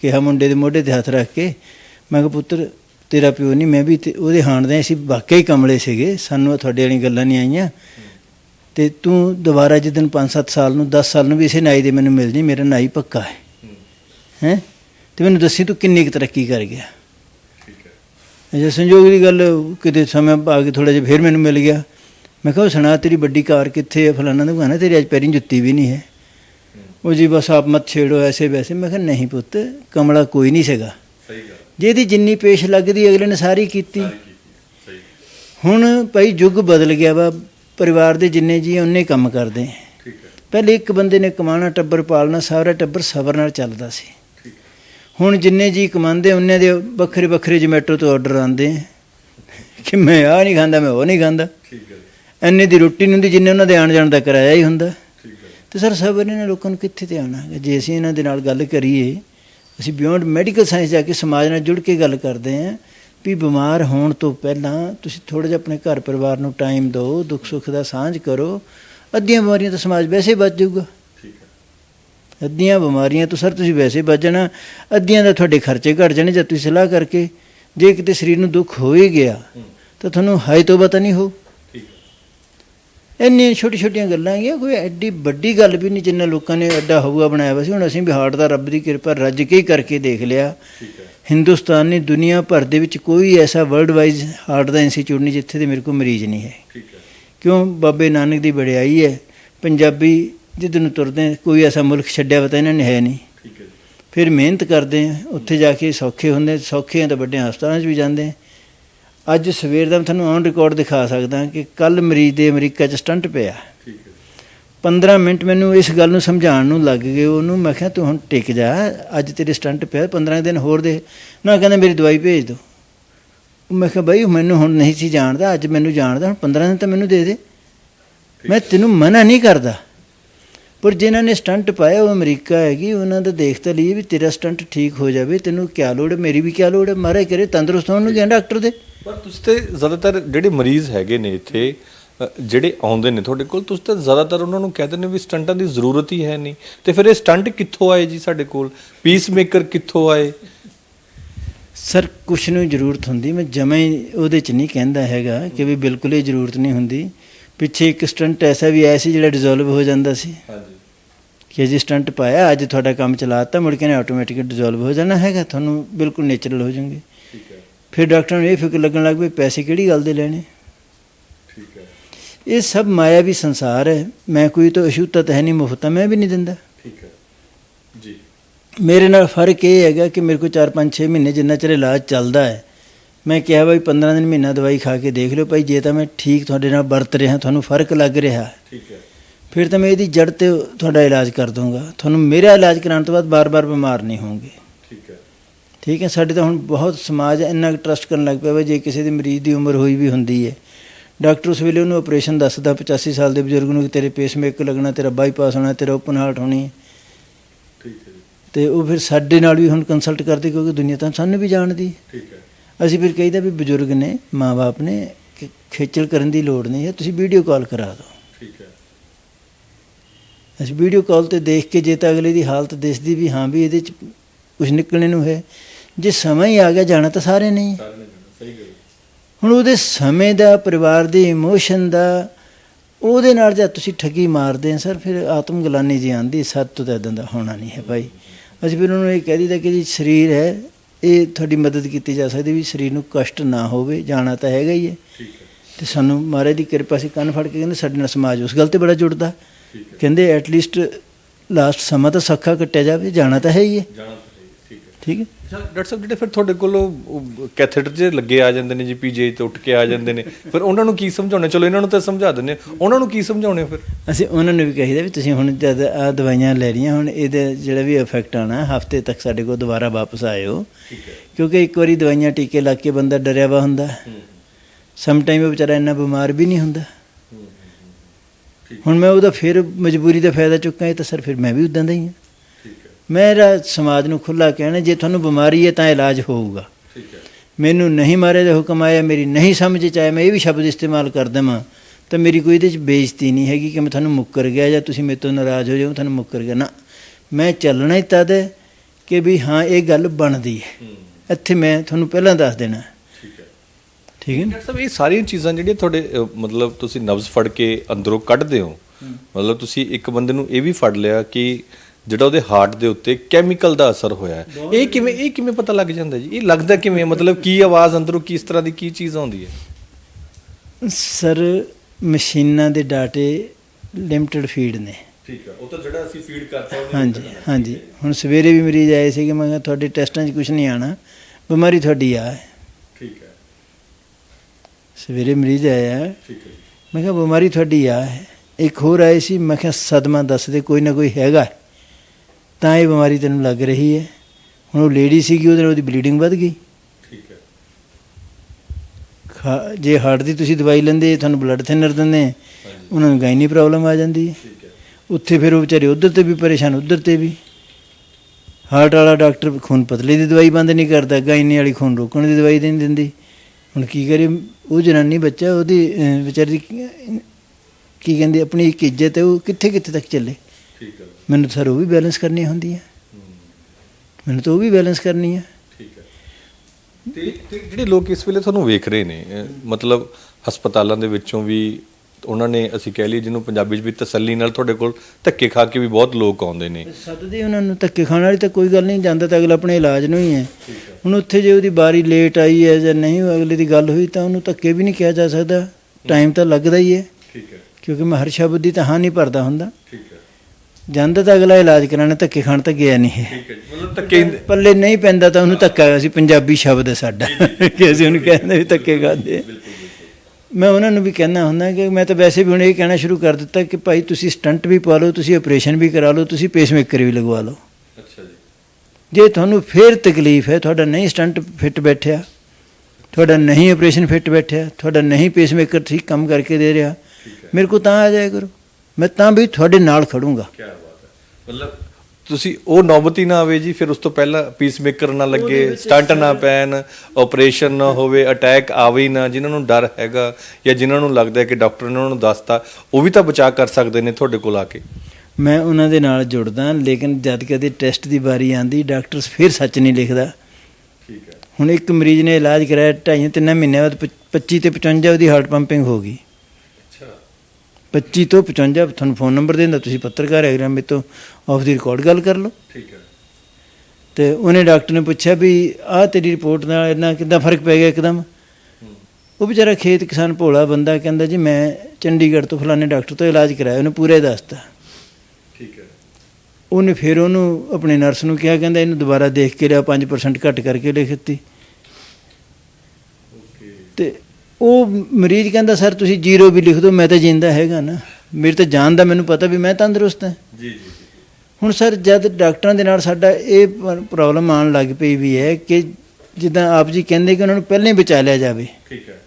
ਕਿਹਾ ਮੁੰਡੇ ਦੇ ਮੋਢੇ ਤੇ ਹੱਥ ਰੱਖ ਕੇ ਮੈਂ ਕਿਹਾ ਪੁੱਤਰ ਤੇਰਾ ਪਿਓ ਨਹੀਂ ਮੈਂ ਵੀ ਤੇ ਉਹਦੇ ਹਾਣਦੇ ਅਸੀਂ ਵਾਕਈ ਕਮਲੇ ਸੀਗੇ ਸਾਨੂੰ ਤੁਹਾਡੇ ਵਾਲੀਆਂ ਗੱਲਾਂ ਨਹੀਂ ਆਈਆਂ। ਤੇ ਤੂੰ ਦੁਬਾਰਾ ਜਿੱਦਨ 5-7 ਸਾਲ ਨੂੰ 10 ਸਾਲ ਨੂੰ ਵੀ ਇਸੇ ਨਾਈ ਦੇ ਮੈਨੂੰ ਮਿਲ ਜੀ ਮੇਰਾ ਨਾਈ ਪੱਕਾ ਹੈ। ਹੈ? ਤੇ ਮੈਨੂੰ ਦੱਸੀ ਤੂੰ ਕਿੰਨੀ ਕੁ ਤਰੱਕੀ ਕਰ ਗਿਆ। ਠੀਕ ਹੈ। ਜੇ ਸੰਜੋਗ ਦੀ ਗੱਲ ਕਿਤੇ ਸਮੇਂ ਆ ਕੇ ਥੋੜਾ ਜਿਹਾ ਫੇਰ ਮੈਨੂੰ ਮਿਲ ਗਿਆ। ਮੈਂ ਕਿਹਾ ਸੁਣਾ ਤੇਰੀ ਵੱਡੀ ਕਾਰ ਕਿੱਥੇ ਹੈ ਫਲਾਣਾ ਦਾ ਨਾ ਤੇਰੀ ਅੱਜ ਪੈਰੀਂ ਜੁੱਤੀ ਵੀ ਨਹੀਂ ਹੈ। ਉਹ ਜੀ ਬਸ ਆਪ ਮਤ ਛੇੜੋ ਐਸੇ ਵੈਸੇ ਮੈਂ ਕਿਹਾ ਨਹੀਂ ਪੁੱਤ ਕਮਲਾ ਕੋਈ ਨਹੀਂ ਸੀਗਾ। ਸਹੀ ਗੱਲ। ਜੇ ਇਹਦੀ ਜਿੰਨੀ ਪੇਸ਼ ਲੱਗਦੀ ਅਗਲੇ ਨੇ ਸਾਰੀ ਕੀਤੀ। ਹੁਣ ਭਾਈ ਯੁੱਗ ਬਦਲ ਗਿਆ ਵਾ ਪਰਿਵਾਰ ਦੇ ਜਿੰਨੇ ਜੀ ਉਹਨੇ ਕੰਮ ਕਰਦੇ ਠੀਕ ਹੈ। ਪਹਿਲੇ ਇੱਕ ਬੰਦੇ ਨੇ ਕਮਾਣਾ ਟੱਬਰ ਪਾਲਣਾ ਸਾਰਾ ਟੱਬਰ ਸਬਰ ਨਾਲ ਚੱਲਦਾ ਸੀ। ਹੁਣ ਜਿੰਨੇ ਜੀ ਕਮਾਉਂਦੇ ਉਹਨੇ ਦੇ ਵੱਖਰੇ ਵੱਖਰੇ ਜਮੈਟੋ ਤੋਂ ਆਰਡਰ ਆਉਂਦੇ ਕਿ ਮੈਂ ਆ ਨਹੀਂ ਖਾਂਦਾ ਮੈਂ ਉਹ ਨਹੀਂ ਖਾਂਦਾ। ਠੀਕ ਹੈ। ਐਨੇ ਦੀ ਰੋਟੀ ਨਹੀਂ ਹੁੰਦੀ ਜਿੰਨੇ ਉਹਨਾਂ ਦੇ ਆਣ ਜਾਣ ਦਾ ਕਿਰਾਇਆ ਹੀ ਹੁੰਦਾ। ਠੀਕ ਹੈ। ਤੇ ਸਰ ਸਬਰ ਨੇ ਲੋਕਾਂ ਨੂੰ ਕਿੱਥੇ ਤੇ ਆਉਣਾ ਹੈਗਾ? ਜੇ ਅਸੀਂ ਇਹਨਾਂ ਦੇ ਨਾਲ ਗੱਲ ਕਰੀਏ ਅਸੀਂ ਬਿਯੋਂਡ ਮੈਡੀਕਲ ਸਾਇੰਸ ਜਾ ਕੇ ਸਮਾਜ ਨਾਲ ਜੁੜ ਕੇ ਗੱਲ ਕਰਦੇ ਹਾਂ ਵੀ ਬਿਮਾਰ ਹੋਣ ਤੋਂ ਪਹਿਲਾਂ ਤੁਸੀਂ ਥੋੜਾ ਜਿਹਾ ਆਪਣੇ ਘਰ ਪਰਿਵਾਰ ਨੂੰ ਟਾਈਮ ਦਿਓ ਦੁੱਖ ਸੁੱਖ ਦਾ ਸਾਂਝ ਕਰੋ। ਅੱਧੀਆਂ ਬਿਮਾਰੀਆਂ ਤਾਂ ਸਮਾਜ ਵੈਸੇ ਬਚ ਜਾਊਗਾ। ਠੀਕ ਹੈ। ਅੱਧੀਆਂ ਬਿਮਾਰੀਆਂ ਤੋਂ ਸਰ ਤੁਸੀਂ ਵੈਸੇ ਬਚ ਜਾਣਾ ਅੱਧੀਆਂ ਦਾ ਤੁਹਾਡੇ ਖਰਚੇ ਘਟ ਜਾਣੇ ਜਦ ਤੁਸੀਂ ਸਲਾਹ ਕਰਕੇ ਜੇ ਕਿਤੇ ਸਰੀਰ ਨੂੰ ਦੁੱਖ ਹੋ ਹੀ ਗਿਆ ਤਾਂ ਤੁਹਾਨੂੰ ਹਾਈ ਤੋਂ ਪਤਾ ਨਹੀਂ ਹੋ ਇੰਨੀਆਂ ਛੋਟੀ ਛੋਟੀਆਂ ਗੱਲਾਂ ਹੈਗੀਆਂ ਕੋਈ ਐਡੀ ਵੱਡੀ ਗੱਲ ਵੀ ਨਹੀਂ ਜਿੰਨਾ ਲੋਕਾਂ ਨੇ ਐਡਾ ਹਊਆ ਬਣਾਇਆ ਵਾ ਸੀ। ਹੁਣ ਅਸੀਂ ਵੀ ਹਾਰਟ ਦਾ ਰੱਬ ਦੀ ਕਿਰਪਾ ਰੱਜ ਕੇ ਹੀ ਕਰਕੇ ਦੇਖ ਲਿਆ। ਹਿੰਦੁਸਤਾਨ ਨੇ ਦੁਨੀਆ ਭਰ ਦੇ ਵਿੱਚ ਕੋਈ ਐਸਾ ਵਰਲਡ ਵਾਈਜ਼ ਹਾਰਟ ਦਾ ਇੰਸਟੀਚਿਊਟ ਨਹੀਂ ਜਿੱਥੇ ਦੇ ਮੇਰੇ ਕੋਲ ਮਰੀਜ਼ ਨਹੀਂ ਹੈ। ਕਿਉਂ? ਬਾਬੇ ਨਾਨਕ ਦੀ ਵਡਿਆਈ ਹੈ। ਪੰਜਾਬੀ ਜਿੱਦ ਨੂੰ ਤੁਰਦੇ ਕੋਈ ਐਸਾ ਮੁਲਕ ਛੱਡਿਆ ਵਾ ਤਾਂ ਇਹਨਾਂ ਨੇ ਹੈ ਨਹੀਂ। ਠੀਕ ਹੈ ਫਿਰ ਮਿਹਨਤ ਕਰਦੇ ਆ ਉੱਥੇ ਜਾ ਕੇ ਸੌਖੇ ਹੁੰਦੇ ਸੌਖੇ ਆ ਤਾਂ ਵੱਡੇ ਹਸਪਤਾਲਾਂ 'ਚ ਵੀ ਜਾਂਦੇ ਆ ਅੱਜ ਸਵੇਰ ਦਾ ਮੈਂ ਤੁਹਾਨੂੰ ਔਨ ਰਿਕਾਰਡ ਦਿਖਾ ਸਕਦਾ ਕਿ ਕੱਲ ਮਰੀਜ਼ ਦੇ ਅਮਰੀਕਾ 'ਚ ਸਟੰਟ ਪਿਆ। ਠੀਕ ਹੈ। 15 ਮਿੰਟ ਮੈਨੂੰ ਇਸ ਗੱਲ ਨੂੰ ਸਮਝਾਉਣ ਨੂੰ ਲੱਗ ਗਏ ਉਹਨੂੰ ਮੈਂ ਕਿਹਾ ਤੂੰ ਹੁਣ ਟਿਕ ਜਾ ਅੱਜ ਤੇਰੇ ਸਟੰਟ ਪਿਆ 15 ਦਿਨ ਹੋਰ ਦੇ। ਨਾ ਕਹਿੰਦਾ ਮੇਰੀ ਦਵਾਈ ਭੇਜ ਦਿਓ ਮੈਂ ਕਿਹਾ ਬਈ ਮੈਨੂੰ ਹੁਣ ਨਹੀਂ ਸੀ ਜਾਣਦਾ ਅੱਜ ਮੈਨੂੰ ਜਾਣਦਾ ਹੁਣ 15 ਦਿਨ ਤਾਂ ਮੈਨੂੰ ਦੇ ਦੇ। ਮੈਂ ਤੈਨੂੰ ਮਨਾ ਨਹੀਂ ਕਰਦਾ। ਪਰ ਜਿਨ੍ਹਾਂ ਨੇ ਸਟੰਟ ਪਾਇਆ ਉਹ ਅਮਰੀਕਾ ਹੈਗੀ ਉਹਨਾਂ ਦਾ ਦੇਖ ਤਾਂ ਲਈਏ ਵੀ ਤੇਰਾ ਸਟੰਟ ਠੀਕ ਹੋ ਜਾਵੇ ਤੈਨੂੰ ਕਿਆ ਲੋੜ ਹੈ? ਮੇਰੀ ਵੀ ਕਿਆ ਲੋੜ ਹੈ? ਮਾਰੇ ਕਰੇ ਤੰਦਰੁਸਤ ਹੋਣ ਨੂੰ ਗਿਆ ਡਾਕਟਰ ਦੇ। ਪਰ ਤੁਸੀਂ ਤੇ ਜ਼ਿਆਦਾਤਰ ਜਿਹੜੇ ਮਰੀਜ਼ ਹੈਗੇ ਨੇ ਇੱਥੇ ਜਿਹੜੇ ਆਉਂਦੇ ਨੇ ਤੁਹਾਡੇ ਕੋਲ ਤੁਸੀਂ ਤਾਂ ਜ਼ਿਆਦਾਤਰ ਉਹਨਾਂ ਨੂੰ ਕਹਿੰਦੇ ਨੇ ਵੀ ਸਟੰਟਾਂ ਦੀ ਜ਼ਰੂਰਤ ਹੀ ਹੈ ਨਹੀਂ। ਤੇ ਫਿਰ ਇਹ ਸਟੰਟ ਕਿੱਥੋਂ ਆਏ ਜੀ ਸਾਡੇ ਕੋਲ? ਪੀਸ ਮੇਕਰ ਕਿੱਥੋਂ ਆਏ? ਸਰ ਕੁਛ ਨੂੰ ਜ਼ਰੂਰਤ ਹੁੰਦੀ ਮੈਂ ਜਮਾ ਉਹਦੇ ਚ ਨਹੀਂ ਕਹਿੰਦਾ ਹੈਗਾ ਕਿ ਵੀ ਬਿਲਕੁਲ ਹੀ ਜ਼ਰੂਰਤ ਨਹੀਂ ਹੁੰਦੀ। ਪਿੱਛੇ ਇੱਕ ਸਟੰਟ ਐਸਾ ਵੀ ਆਇਆ ਸੀ ਜਿਹੜਾ ਡਿਸੋਲਵ ਹੋ ਜਾਂਦਾ ਸੀ। ਹਾਂਜੀ। ਕਿ ਜੀ ਸਟੰਟ ਪਾਇਆ ਅੱਜ ਤੁਹਾਡਾ ਕੰਮ ਚਲਾਤਾ ਮੁੜ ਕੇ ਨੇ ਆਟੋਮੈਟਿਕ ਡਿਸੋਲਵ ਹੋ ਜਾਣਾ ਹੈਗਾ ਤੁਹਾਨੂੰ ਬਿਲਕੁਲ ਨੇਚਰਲ ਹੋ ਜਾਓਗੇ ਠੀਕ ਹੈ। ਫਿਰ ਡਾਕਟਰ ਨੂੰ ਇਹ ਫਿਕਰ ਲੱਗਣ ਲੱਗ ਪਈ ਪੈਸੇ ਕਿਹੜੀ ਗੱਲ ਦੇ ਲੈਣੇ? ਠੀਕ ਹੈ। ਇਹ ਸਭ ਮਾਇਆ ਵੀ ਸੰਸਾਰ ਹੈ। ਮੈਂ ਕੋਈ ਤਾਂ ਅਸ਼ੁੱਧਤਾ ਤਾਂ ਹੈ ਨਹੀਂ ਮੁਫਤ ਮੈਂ ਵੀ ਨਹੀਂ ਦਿੰਦਾ। ਠੀਕ ਹੈ। ਜੀ। ਮੇਰੇ ਨਾਲ ਫ਼ਰਕ ਇਹ ਹੈਗਾ ਕਿ ਮੇਰੇ ਕੋਲ 4 5 6 ਮਹੀਨੇ ਜਿੰਨਾ ਚਿਰ ਇਲਾਜ ਚੱਲਦਾ ਹੈ ਮੈਂ ਕਿਹਾ ਬਈ 15 ਦਿਨ ਮਹੀਨਾ ਦਵਾਈ ਖਾ ਕੇ ਦੇਖ ਲਿਓ ਭਾਈ ਜੇ ਤਾਂ ਮੈਂ ਠੀਕ ਤੁਹਾਡੇ ਨਾਲ ਵਰਤ ਰਿਹਾ ਤੁਹਾਨੂੰ ਫ਼ਰਕ ਲੱਗ ਰਿਹਾ। ਠੀਕ ਹੈ। ਫਿਰ ਤਾਂ ਮੈਂ ਇਹਦੀ ਜੜ ਤੇ ਤੁਹਾਡਾ ਇਲਾਜ ਕਰ ਦੂੰਗਾ ਤੁਹਾਨੂੰ ਮੇਰਾ ਇਲਾਜ ਕਰਾਉਣ ਤੋਂ ਬਾਅਦ ਬਾਰ-ਬਾਰ ਬਿਮਾਰ ਨਹੀਂ ਹੋਵੋਗੇ। ਠੀਕ ਹੈ। ਠੀਕ ਹੈ ਸਾਡੇ ਤਾਂ ਹੁਣ ਬਹੁਤ ਸਮਾਜ ਇੰਨਾ ਟਰਸਟ ਕਰਨ ਲੱਗ ਪਿਆ ਵਾ ਜੇ ਕਿਸੇ ਦੇ ਮਰੀਜ਼ ਦੀ ਉਮਰ ਹੋਈ ਵੀ ਹੁੰਦੀ ਹੈ। ਡਾਕਟਰ ਉਸ ਵੇਲੇ ਉਹਨੂੰ ਆਪਰੇਸ਼ਨ ਦੱਸਦਾ 85 ਸਾਲ ਦੇ ਬਜ਼ੁਰਗ ਨੂੰ ਕਿ ਤੇਰੇ ਪੇਸਮੇਕਰ ਲੱਗਣਾ ਤੇਰਾ ਬਾਈਪਾਸ ਹੋਣਾ ਤੇਰਾ ਓਪਨ ਹਾਰਟ ਹੋਣੀ। ਠੀਕ ਹੈ ਤੇ ਉਹ ਫਿਰ ਸਾਡੇ ਨਾਲ ਵੀ ਹੁਣ ਕੰਸਲਟ ਕਰਦੇ ਕਿਉਂਕਿ ਦੁਨੀਆ ਤਾਂ ਸਾਨੂੰ ਵੀ ਜਾਣਦੀ। ਠੀਕ ਹੈ। ਅਸੀਂ ਫਿਰ ਕਹੀਦਾ ਵੀ ਬਜ਼ੁਰਗ ਨੇ ਮਾਪੇ ਨੇ ਖੇਚਲ ਕਰਨ ਦੀ ਲੋੜ ਨਹੀਂ ਹੈ ਤੁਸੀਂ ਵੀਡੀਓ ਕਾਲ ਕਰਾ ਦਿਓ। ਠੀਕ ਹੈ। ਅਸੀਂ ਵੀਡੀਓ ਕਾਲ ਤੇ ਦੇਖ ਕੇ ਜੇ ਤਾਂ ਅਗਲੇ ਦੀ ਹਾਲਤ ਦਿਸਦੀ ਵੀ ਹਾਂ ਵੀ ਇਹਦੇ ਚ ਕੁਝ ਨਿਕਲਣੇ ਨੂੰ ਹੈ। ਜੇ ਸਮਾਂ ਹੀ ਆ ਗਿਆ ਜਾਣਾ ਤਾਂ ਸਾਰੇ ਨਹੀਂ। ਸਾਰੇ ਸਹੀ ਗੱਲ ਹੁਣ ਉਹਦੇ ਸਮੇਂ ਦਾ ਪਰਿਵਾਰ ਦੇ ਇਮੋਸ਼ਨ ਦਾ ਉਹਦੇ ਨਾਲ ਜਦ ਤੁਸੀਂ ਠੱਗੀ ਮਾਰਦੇ ਆ ਸਰ ਫਿਰ ਆਤਮ ਗਲਾਨੀ ਜੀ ਆਂਦੀ ਸੱਤ ਤੋਂ ਤਾਂ ਇਦਾਂ ਦਾ ਹੋਣਾ ਨਹੀਂ ਹੈ ਭਾਈ। ਅਸੀਂ ਫਿਰ ਉਹਨੂੰ ਇਹ ਕਹਿ ਦਿੱਤਾ ਕਿ ਜੀ ਸਰੀਰ ਹੈ ਇਹ ਤੁਹਾਡੀ ਮਦਦ ਕੀਤੀ ਜਾ ਸਕਦੀ ਵੀ ਸਰੀਰ ਨੂੰ ਕਸ਼ਟ ਨਾ ਹੋਵੇ ਜਾਣਾ ਤਾਂ ਹੈਗਾ ਹੀ ਹੈ। ਤੇ ਸਾਨੂੰ ਮਹਾਰਾਜ ਦੀ ਕਿਰਪਾ ਸੀ ਕੰਨ ਫੜ ਕੇ ਕਹਿੰਦੇ ਸਾਡੇ ਨਾਲ ਸਮਾਜ ਉਸ ਗੱਲ ਤੇ ਬੜਾ ਜੁੜਦਾ। ਕਹਿੰਦੇ ਐਟ ਲੀਸਟ ਲਾਸਟ ਸਮਾਂ ਤਾਂ ਸੌਖਾ ਕੱਟਿਆ ਜਾਵੇ ਜਾਣਾ ਤਾਂ ਹੈ ਹੀ ਹੈ। ਠੀਕ ਹੈ। ਡਾਕਟਰ ਸਾਹਿਬ ਜਿਹੜੇ ਫਿਰ ਤੁਹਾਡੇ ਕੋਲ ਕੈਥੇਟਰ ਜੇ ਲੱਗੇ ਆ ਜਾਂਦੇ ਨੇ ਜੀ ਪੀਜੀ ਤੇ ਉੱਠ ਕੇ ਆ ਜਾਂਦੇ ਨੇ ਫਿਰ ਉਹਨਾਂ ਨੂੰ ਕੀ ਸਮਝਾਉਣੇ? ਚਲੋ ਇਹਨਾਂ ਨੂੰ ਤਾਂ ਸਮਝਾ ਦਿੰਦੇ ਹਾਂ। ਉਹਨਾਂ ਨੂੰ ਕੀ ਸਮਝਾਉਣੇ ਫਿਰ? ਅਸੀਂ ਉਹਨਾਂ ਨੂੰ ਵੀ ਕਹੀਦਾ ਵੀ ਤੁਸੀਂ ਹੁਣ ਜਦ ਆ ਦਵਾਈਆਂ ਲੈ ਰਹੀਆਂ ਹੁਣ ਇਹਦੇ ਜਿਹੜਾ ਵੀ ਇਫੈਕਟ ਆਣਾ ਹਫ਼ਤੇ ਤੱਕ ਸਾਡੇ ਕੋਲ ਦੁਬਾਰਾ ਵਾਪਸ ਆਇਓ। ਕਿਉਂਕਿ ਇੱਕ ਵਾਰੀ ਦਵਾਈਆਂ ਟੀਕੇ ਲਾ ਕੇ ਬੰਦਾ ਡਰਿਆ ਵਾ ਹੁੰਦਾ। ਸਮ ਟਾਈਮ ਉਹ ਵਿਚਾਰਾ ਇੰਨਾ ਬਿਮਾਰ ਵੀ ਨਹੀਂ ਹੁੰਦਾ। ਹੁਣ ਮੈਂ ਉਹਦਾ ਫਿਰ ਮਜਬੂਰੀ ਦਾ ਫਾਇਦਾ ਚੁੱਕਾਂ ਇਹ ਤਾਂ ਸਰ ਫਿਰ ਮੈਂ ਵੀ ਉਦਾਂ ਦਾ ਹੀ ਹੈ। ਮੇਰਾ ਸਮਾਜ ਨੂੰ ਖੁੱਲਾ ਕਹਿਣਾ ਜੇ ਤੁਹਾਨੂੰ ਬਿਮਾਰੀ ਹੈ ਤਾਂ ਇਲਾਜ ਹੋਊਗਾ। ਠੀਕ ਹੈ। ਮੈਨੂੰ ਨਹੀਂ ਮਾਰੇ ਦਾ ਹੁਕਮ ਆਇਆ ਮੇਰੀ ਨਹੀਂ ਸਮਝ ਚ ਆਇਆ ਮੈਂ ਇਹ ਵੀ ਸ਼ਬਦ ਇਸਤੇਮਾਲ ਕਰ ਦੇਵਾਂ ਤਾਂ ਮੇਰੀ ਕੋਈ ਇਹਦੇ ਚ ਬੇਇੱਜ਼ਤੀ ਨਹੀਂ ਹੈਗੀ ਕਿ ਮੈਂ ਤੁਹਾਨੂੰ ਮੁੱਕਰ ਗਿਆ ਜਾਂ ਤੁਸੀਂ ਮੇਰੇ ਤੋਂ ਨਾਰਾਜ਼ ਹੋ ਜਾਓ ਤੁਹਾਨੂੰ ਮੁੱਕਰ ਗਿਆ। ਨਾ ਮੈਂ ਚੱਲਣਾ ਹੀ ਤਦ ਕਿ ਵੀ ਹਾਂ ਇਹ ਗੱਲ ਬਣਦੀ ਹੈ। ਇੱਥੇ ਮੈਂ ਤੁਹਾਨੂੰ ਪਹਿਲਾਂ ਦੱਸ ਦੇਣਾ। ਠੀਕ ਹੈ। ਠੀਕ ਹੈ ਨਾ? ਡਾਕਟਰ ਸਾਹਿਬ ਇਹ ਸਾਰੀਆਂ ਚੀਜ਼ਾਂ ਜਿਹੜੀਆਂ ਤੁਹਾਡੇ ਮਤਲਬ ਤੁਸੀਂ ਨਬਜ਼ ਫੜ ਕੇ ਅੰਦਰੋਂ ਕੱਢਦੇ ਹੋ। ਮਤਲਬ ਤੁਸੀਂ ਇੱਕ ਬੰਦੇ ਨੂੰ ਇਹ ਵੀ ਫੜ ਲਿਆ ਕਿ ਜਿਹੜਾ ਉਹਦੇ ਹਾਰਟ ਦੇ ਉੱਤੇ ਕੈਮੀਕਲ ਦਾ ਅਸਰ ਹੋਇਆ ਹੈ। ਇਹ ਕਿਵੇਂ ਇਹ ਕਿਵੇਂ ਪਤਾ ਲੱਗ ਜਾਂਦਾ ਜੀ? ਇਹ ਲੱਗਦਾ ਕਿਵੇਂ? ਮਤਲਬ ਕੀ ਆਵਾਜ਼ ਅੰਦਰੋਂ ਕਿਸ ਤਰ੍ਹਾਂ ਦੀ ਕੀ ਚੀਜ਼ ਆਉਂਦੀ ਹੈ? ਸਰ ਮਸ਼ੀਨਾਂ ਦੇ ਡਾਟੇ ਲਿਮਟਿਡ ਫੀਡ ਨੇ। ਠੀਕ ਹੈ। ਉਹ ਤਾਂ ਜਿਹੜਾ ਅਸੀਂ ਫੀਡ ਕਰਤਾ ਹਾਂਜੀ ਹਾਂਜੀ। ਹੁਣ ਸਵੇਰੇ ਵੀ ਮਰੀਜ਼ ਆਏ ਸੀ ਕਿ ਮੈਂ ਕਿਹਾ ਤੁਹਾਡੇ ਟੈਸਟਾਂ 'ਚ ਕੁਝ ਨਹੀਂ ਆਣਾ ਬਿਮਾਰੀ ਤੁਹਾਡੀ ਆ। ਠੀਕ ਹੈ। ਸਵੇਰੇ ਮਰੀਜ਼ ਆਇਆ ਠੀਕ ਹੈ ਮੈਂ ਕਿਹਾ ਬਿਮਾਰੀ ਤੁਹਾਡੀ ਆ। ਹੈ ਇੱਕ ਹੋਰ ਆਏ ਸੀ ਮੈਂ ਕਿਹਾ ਸਦਮਾ ਦੱਸਦੇ ਕੋਈ ਨਾ ਕੋਈ ਹੈਗਾ। ਤਾਂ ਇਹ ਬਿਮਾਰੀ ਤੈਨੂੰ ਲੱਗ ਰਹੀ ਹੈ। ਹੁਣ ਉਹ ਲੇਡੀ ਸੀਗੀ ਉਹਦੇ ਨਾਲ ਉਹਦੀ ਬਲੀਡਿੰਗ ਵੱਧ ਗਈ। ਠੀਕ ਹੈ। ਜੇ ਹਾਰਟ ਦੀ ਤੁਸੀਂ ਦਵਾਈ ਲੈਂਦੇ ਤੁਹਾਨੂੰ ਬਲੱਡ ਥਿਨਰ ਦਿੰਦੇ ਉਹਨਾਂ ਨੂੰ ਗਾਇਨੀ ਪ੍ਰੋਬਲਮ ਆ ਜਾਂਦੀ ਹੈ। ਠੀਕ ਹੈ। ਉੱਥੇ ਫਿਰ ਉਹ ਵਿਚਾਰੇ ਉਧਰ ਤੇ ਵੀ ਪਰੇਸ਼ਾਨ ਉਧਰ ਤੇ ਵੀ। ਹਾਰਟ ਵਾਲਾ ਡਾਕਟਰ ਖੂਨ ਪਤਲੇ ਦੀ ਦਵਾਈ ਬੰਦ ਨਹੀਂ ਕਰਦਾ ਗਾਇਨੀ ਵਾਲੀ ਖੂਨ ਰੋਕਣ ਦੀ ਦਵਾਈ ਨਹੀਂ ਦਿੰਦੀ। ਹੁਣ ਕੀ ਕਰੇ ਉਹ ਜਨਾਨੀ ਬੱਚਾ ਉਹਦੀ ਵਿਚਾਰੀ ਕੀ ਕਹਿੰਦੀ ਆਪਣੀ ਇੱਕ ਇੱਜ਼ਤ ਹੈ ਉਹ ਕਿੱਥੇ ਕਿੱਥੇ ਤੱਕ ਚੱਲੇ? ਠੀਕ ਹੈ। ਮੈਨੂੰ ਸਰ ਉਹ ਵੀ ਬੈਲੈਂਸ ਕਰਨੀ ਹੁੰਦੀ ਹੈ। ਮੈਨੂੰ ਤਾਂ ਉਹ ਵੀ ਬੈਲੈਂਸ ਕਰਨੀ ਹੈ। ਠੀਕ ਹੈ। ਤੇ ਤੇ ਜਿਹੜੇ ਲੋਕ ਇਸ ਵੇਲੇ ਤੁਹਾਨੂੰ ਵੇਖ ਰਹੇ ਨੇ ਮਤਲਬ ਹਸਪਤਾਲਾਂ ਦੇ ਵਿੱਚੋਂ ਵੀ ਉਹਨਾਂ ਨੇ ਅਸੀਂ ਕਹਿ ਲਈ ਜਿਹਨੂੰ ਪੰਜਾਬੀ 'ਚ ਵੀ ਤਸੱਲੀ ਨਾਲ ਤੁਹਾਡੇ ਕੋਲ ਧੱਕੇ ਖਾ ਕੇ ਵੀ ਬਹੁਤ ਲੋਕ ਆਉਂਦੇ ਨੇ। ਸੱਦਦੇ ਉਹਨਾਂ ਨੂੰ ਧੱਕੇ ਖਾਣ ਵਾਲੀ ਤਾਂ ਕੋਈ ਗੱਲ ਨਹੀਂ ਜਾਂਦਾ ਤਾਂ ਅਗਲਾ ਆਪਣੇ ਇਲਾਜ ਨੂੰ ਹੀ ਹੈ। ਹੁਣ ਉੱਥੇ ਜੇ ਉਹਦੀ ਬਾਰੀ ਲੇਟ ਆਈ ਹੈ ਜਾਂ ਨਹੀਂ ਉਹ ਅਗਲੇ ਦੀ ਗੱਲ ਹੋਈ ਤਾਂ ਉਹਨੂੰ ਧੱਕੇ ਵੀ ਨਹੀਂ ਕਿਹਾ ਜਾ ਸਕਦਾ। ਟਾਈਮ ਤਾਂ ਲੱਗਦਾ ਹੀ ਹੈ। ਠੀਕ ਹੈ। ਕਿਉਂਕਿ ਮੈਂ ਹਰ ਸ਼ਬਦ ਦੀ ਤਾਂ ਹਾਂ ਨਹੀਂ ਭਰਦਾ ਹੁੰਦਾ। ਠੀਕ ਹੈ। ਜਾਂਦਾ ਤਾਂ ਅਗਲਾ ਇਲਾਜ ਕਰਾਉਣ ਧੱਕੇ ਖਾਣ ਤਾਂ ਗਿਆ ਨਹੀਂ ਹੈ ਠੀਕ ਹੈ ਮਤਲਬ ਧੱਕੇ ਪੱਲੇ ਨਹੀਂ ਪੈਂਦਾ ਤਾਂ ਉਹਨੂੰ ਧੱਕਾ ਅਸੀਂ ਪੰਜਾਬੀ ਸ਼ਬਦ ਹੈ ਸਾਡਾ ਕਿ ਅਸੀਂ ਉਹਨੂੰ ਕਹਿੰਦੇ ਵੀ ਧੱਕੇ ਖਾਂਦੇ। ਮੈਂ ਉਹਨਾਂ ਨੂੰ ਵੀ ਕਹਿਣਾ ਹੁੰਦਾ ਕਿ ਮੈਂ ਤਾਂ ਵੈਸੇ ਵੀ ਹੁਣ ਇਹ ਕਹਿਣਾ ਸ਼ੁਰੂ ਕਰ ਦਿੱਤਾ ਕਿ ਭਾਈ ਤੁਸੀਂ ਸਟੰਟ ਵੀ ਪਾ ਲਓ ਤੁਸੀਂ ਆਪਰੇਸ਼ਨ ਵੀ ਕਰਾ ਲਓ ਤੁਸੀਂ ਪੇਸਮੇਕਰ ਵੀ ਲਗਵਾ ਲਓ। ਅੱਛਾ ਜੀ। ਜੇ ਤੁਹਾਨੂੰ ਫੇਰ ਤਕਲੀਫ ਹੈ ਤੁਹਾਡਾ ਨਹੀਂ ਸਟੰਟ ਫਿੱਟ ਬੈਠਿਆ ਤੁਹਾਡਾ ਨਹੀਂ ਆਪਰੇਸ਼ਨ ਫਿੱਟ ਬੈਠਿਆ ਤੁਹਾਡਾ ਨਹੀਂ ਪੇਸਮੇਕਰ ਠੀਕ ਕੰਮ ਕਰਕੇ ਦੇ ਰਿਹਾ ਮੇਰੇ ਕੋ ਤਾਂ ਆ ਜਾਇਆ ਕਰੋ। ਮੈਂ ਤਾਂ ਵੀ ਤੁਹਾਡੇ ਨਾਲ ਖੜੂੰਗਾ। ਕੀ ਬਾਤ ਹੈ। ਮਤਲਬ ਤੁਸੀਂ ਉਹ ਨੌਬਤੀ ਨਾ ਆਵੇ ਜੀ ਫਿਰ ਉਸ ਤੋਂ ਪਹਿਲਾਂ ਪੀਸਮੇਕਰ ਨਾ ਲੱਗੇ ਸਟੰਟ ਨਾ ਪੈਣ ਆਪਰੇਸ਼ਨ ਨਾ ਹੋਵੇ ਅਟੈਕ ਆਵੇ ਹੀ ਨਾ ਜਿਨ੍ਹਾਂ ਨੂੰ ਡਰ ਹੈਗਾ ਜਾਂ ਜਿਨ੍ਹਾਂ ਨੂੰ ਲੱਗਦਾ ਹੈ ਕਿ ਡਾਕਟਰ ਨੇ ਉਹਨਾਂ ਨੂੰ ਦੱਸਤਾ ਉਹ ਵੀ ਤਾਂ ਬਚਾ ਕਰ ਸਕਦੇ ਨੇ ਤੁਹਾਡੇ ਕੋਲ ਆ ਕੇ। ਮੈਂ ਉਹਨਾਂ ਦੇ ਨਾਲ ਜੁੜਦਾ ਲੇਕਿਨ ਜਦ ਕਦੇ ਟੈਸਟ ਦੀ ਵਾਰੀ ਆਂਦੀ ਡਾਕਟਰ ਫਿਰ ਸੱਚ ਨਹੀਂ ਲਿਖਦਾ। ਠੀਕ ਹੈ। ਹੁਣ ਇੱਕ ਮਰੀਜ਼ ਨੇ ਇਲਾਜ ਕਰਾਇਆ ਢਾਈ ਤਿੰਨ ਮਹੀਨਿਆਂ ਬਾਅਦ ਪੱਚ- 25 ਤੇ 55 ਉਹਦੀ ਹਾਰਟ ਪੰਪਿੰਗ ਹੋ ਗਈ। 25 ਤੋਂ 55 ਤੁਹਾਨੂੰ ਫੋਨ ਨੰਬਰ ਦੇਂਦਾ ਤੁਸੀਂ ਪੱਤਰਕਾਰ ਹੈਗੇ ਮੇਰੇ ਤੋਂ ਆਫ ਦੀ ਰਿਕਾਰਡ ਗੱਲ ਕਰ ਲਓ। ਠੀਕ ਹੈ। ਤੇ ਉਹਨੇ ਡਾਕਟਰ ਨੇ ਪੁੱਛਿਆ ਵੀ ਆਹ ਤੇਰੀ ਰਿਪੋਰਟ ਨਾਲ ਇੰਨਾ ਕਿੱਦਾਂ ਫ਼ਰਕ ਪੈ ਗਿਆ ਇੱਕਦਮ? ਉਹ ਵਿਚਾਰਾ ਖੇਤ ਕਿਸਾਨ ਭੋਲਾ ਬੰਦਾ ਕਹਿੰਦਾ ਜੀ ਮੈਂ ਚੰਡੀਗੜ੍ਹ ਤੋਂ ਫਲਾਣੇ ਡਾਕਟਰ ਤੋਂ ਇਲਾਜ ਕਰਾਇਆ ਉਹਨੇ ਪੂਰੇ ਦੱਸਤਾ। ਠੀਕ ਹੈ। ਉਹਨੇ ਫਿਰ ਉਹਨੂੰ ਆਪਣੇ ਨਰਸ ਨੂੰ ਕਿਹਾ ਕਹਿੰਦਾ ਇਹਨੂੰ ਦੁਬਾਰਾ ਦੇਖ ਕੇ ਲਿਆ 5% ਘੱਟ ਕਰਕੇ ਲਿਖ ਦਿੱਤੀ। ਓਕੇ। ਤੇ ਉਹ ਮਰੀਜ਼ ਕਹਿੰਦਾ ਸਰ ਤੁਸੀਂ ਜ਼ੀਰੋ ਵੀ ਲਿਖ ਦਿਓ ਮੈਂ ਤਾਂ ਜਿੰਦਾ ਹੈਗਾ ਨਾ। ਮੇਰੇ ਤਾਂ ਜਾਨ ਦਾ ਮੈਨੂੰ ਪਤਾ ਵੀ ਮੈਂ ਤੰਦਰੁਸਤ ਹਾਂ। ਜੀ ਜੀ ਹੁਣ ਸਰ ਜਦ ਡਾਕਟਰਾਂ ਦੇ ਨਾਲ ਸਾਡਾ ਇਹ ਪ੍ਰੋਬਲਮ ਆਉਣ ਲੱਗ ਪਈ ਵੀ ਹੈ ਕਿ ਜਿੱਦਾਂ ਆਪ ਜੀ ਕਹਿੰਦੇ ਕਿ ਉਹਨਾਂ ਨੂੰ ਪਹਿਲਾਂ ਹੀ ਬਚਾ ਲਿਆ ਜਾਵੇ। ਠੀਕ ਹੈ।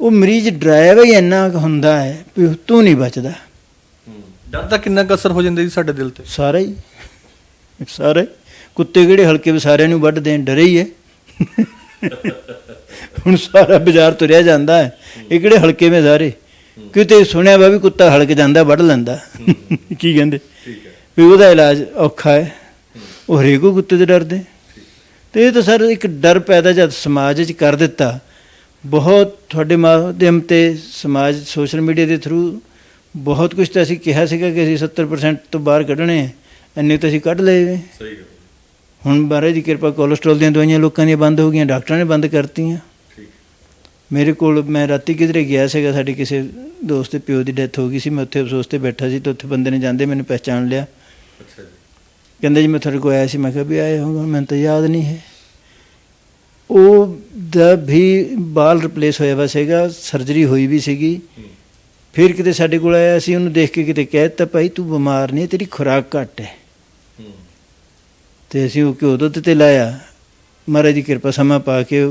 ਉਹ ਮਰੀਜ਼ ਡਰਾਈਵਰ ਹੀ ਇੰਨਾ ਹੁੰਦਾ ਹੈ ਵੀ ਤੋਂ ਨਹੀਂ ਬਚਦਾ। ਡਰ ਦਾ ਕਿੰਨਾ ਕੁ ਅਸਰ ਹੋ ਜਾਂਦਾ ਜੀ ਸਾਡੇ ਦਿਲ ਤੇ? ਸਾਰਾ ਹੀ। ਸਾਰਾ। ਕੁੱਤੇ ਕਿਹੜੇ ਹਲਕੇ ਵੀ ਸਾਰਿਆਂ ਨੂੰ ਵੱਢ ਦੇਣ ਡਰੇ ਹੀ ਹੈ। ਹੁਣ ਸਾਰਾ ਬਾਜ਼ਾਰ ਤੁਰਿਆ ਜਾਂਦਾ ਹੈ। ਇਹ ਕਿਹੜੇ ਹਲਕੇ ਮੇ ਸਾਰੇ? ਕਿਤੇ ਸੁਣਿਆ ਵਾ ਵੀ ਕੁੱਤਾ ਹਲਕ ਜਾਂਦਾ ਵੱਢ ਲੈਂਦਾ। ਕੀ ਕਹਿੰਦੇ? ਠੀਕ ਹੈ। ਵੀ ਉਹਦਾ ਇਲਾਜ ਔਖਾ ਹੈ। ਉਹ ਹਰੇਕੋ ਕੁੱਤੇ ਦੇ ਡਰਦੇ ਤੇ ਇਹ ਤਾਂ ਸਰ ਇੱਕ ਡਰ ਪੈਦਾ ਜਦ ਸਮਾਜ 'ਚ ਕਰ ਦਿੱਤਾ। ਬਹੁਤ ਤੁਹਾਡੇ ਮਾਧਿਅਮ ਤੇ ਸਮਾਜ ਸੋਸ਼ਲ ਮੀਡੀਆ ਦੇ ਥਰੂ ਬਹੁਤ ਕੁਝ ਤਾਂ ਅਸੀਂ ਕਿਹਾ ਸੀਗਾ ਕਿ ਅਸੀਂ 70% ਤੋਂ ਬਾਹਰ ਕੱਢਣੇ ਹੈ। ਇੰਨੇ ਤਾਂ ਅਸੀਂ ਕੱਢ ਲਏ ਵੇ। ਸਹੀ ਹੁਣ ਮਹਾਰਾਜ ਦੀ ਕਿਰਪਾ ਕੋਲੇਸਟ੍ਰੋਲ ਦੀਆਂ ਦਵਾਈਆਂ ਲੋਕਾਂ ਦੀਆਂ ਬੰਦ ਹੋ ਗਈਆਂ ਡਾਕਟਰਾਂ ਨੇ ਬੰਦ ਕਰਤੀਆਂ। ਮੇਰੇ ਕੋਲ ਮੈਂ ਰਾਤੀ ਕਿਧਰੇ ਗਿਆ ਸੀਗਾ ਸਾਡੇ ਕਿਸੇ ਦੋਸਤ ਦੇ ਪਿਓ ਦੀ ਡੈਥ ਹੋ ਗਈ ਸੀ ਮੈਂ ਉੱਥੇ ਅਫਸੋਸ ਤੇ ਬੈਠਾ ਸੀ ਤੇ ਉੱਥੇ ਬੰਦੇ ਨੇ ਜਾਂਦੇ ਮੈਨੂੰ ਪਹਿਚਾਣ ਲਿਆ। ਅੱਛਾ ਜੀ। ਕਹਿੰਦੇ ਜੀ ਮੈਂ ਤੁਹਾਡੇ ਕੋਲ ਆਇਆ ਸੀ ਮੈਂ ਕਿਹਾ ਵੀ ਆਏ ਹੋਗਾ ਮੈਨੂੰ ਤਾਂ ਯਾਦ ਨਹੀਂ ਹੈ। ਉਹ ਦਾ ਵੀ ਬਾਲ ਰਿਪਲੇਸ ਹੋਇਆ ਵਾ ਸੀਗਾ ਸਰਜਰੀ ਹੋਈ ਵੀ ਸੀਗੀ। ਫਿਰ ਕਿਤੇ ਸਾਡੇ ਕੋਲ ਆਇਆ ਸੀ ਉਹਨੂੰ ਦੇਖ ਕੇ ਕਿਤੇ ਕਹਿ ਦਿੱਤਾ ਭਾਈ ਤੂੰ ਬਿਮਾਰ ਨਹੀਂ ਤੇਰੀ ਖੁਰਾਕ ਘੱਟ ਹੈ। ਤੇ ਅਸੀਂ ਉਹ ਘਿਓ ਦੁੱਧ ਤੇ ਲਾਇਆ। ਮਹਾਰਾਜ ਦੀ ਕਿਰਪਾ ਸਮਾਂ ਪਾ ਕੇ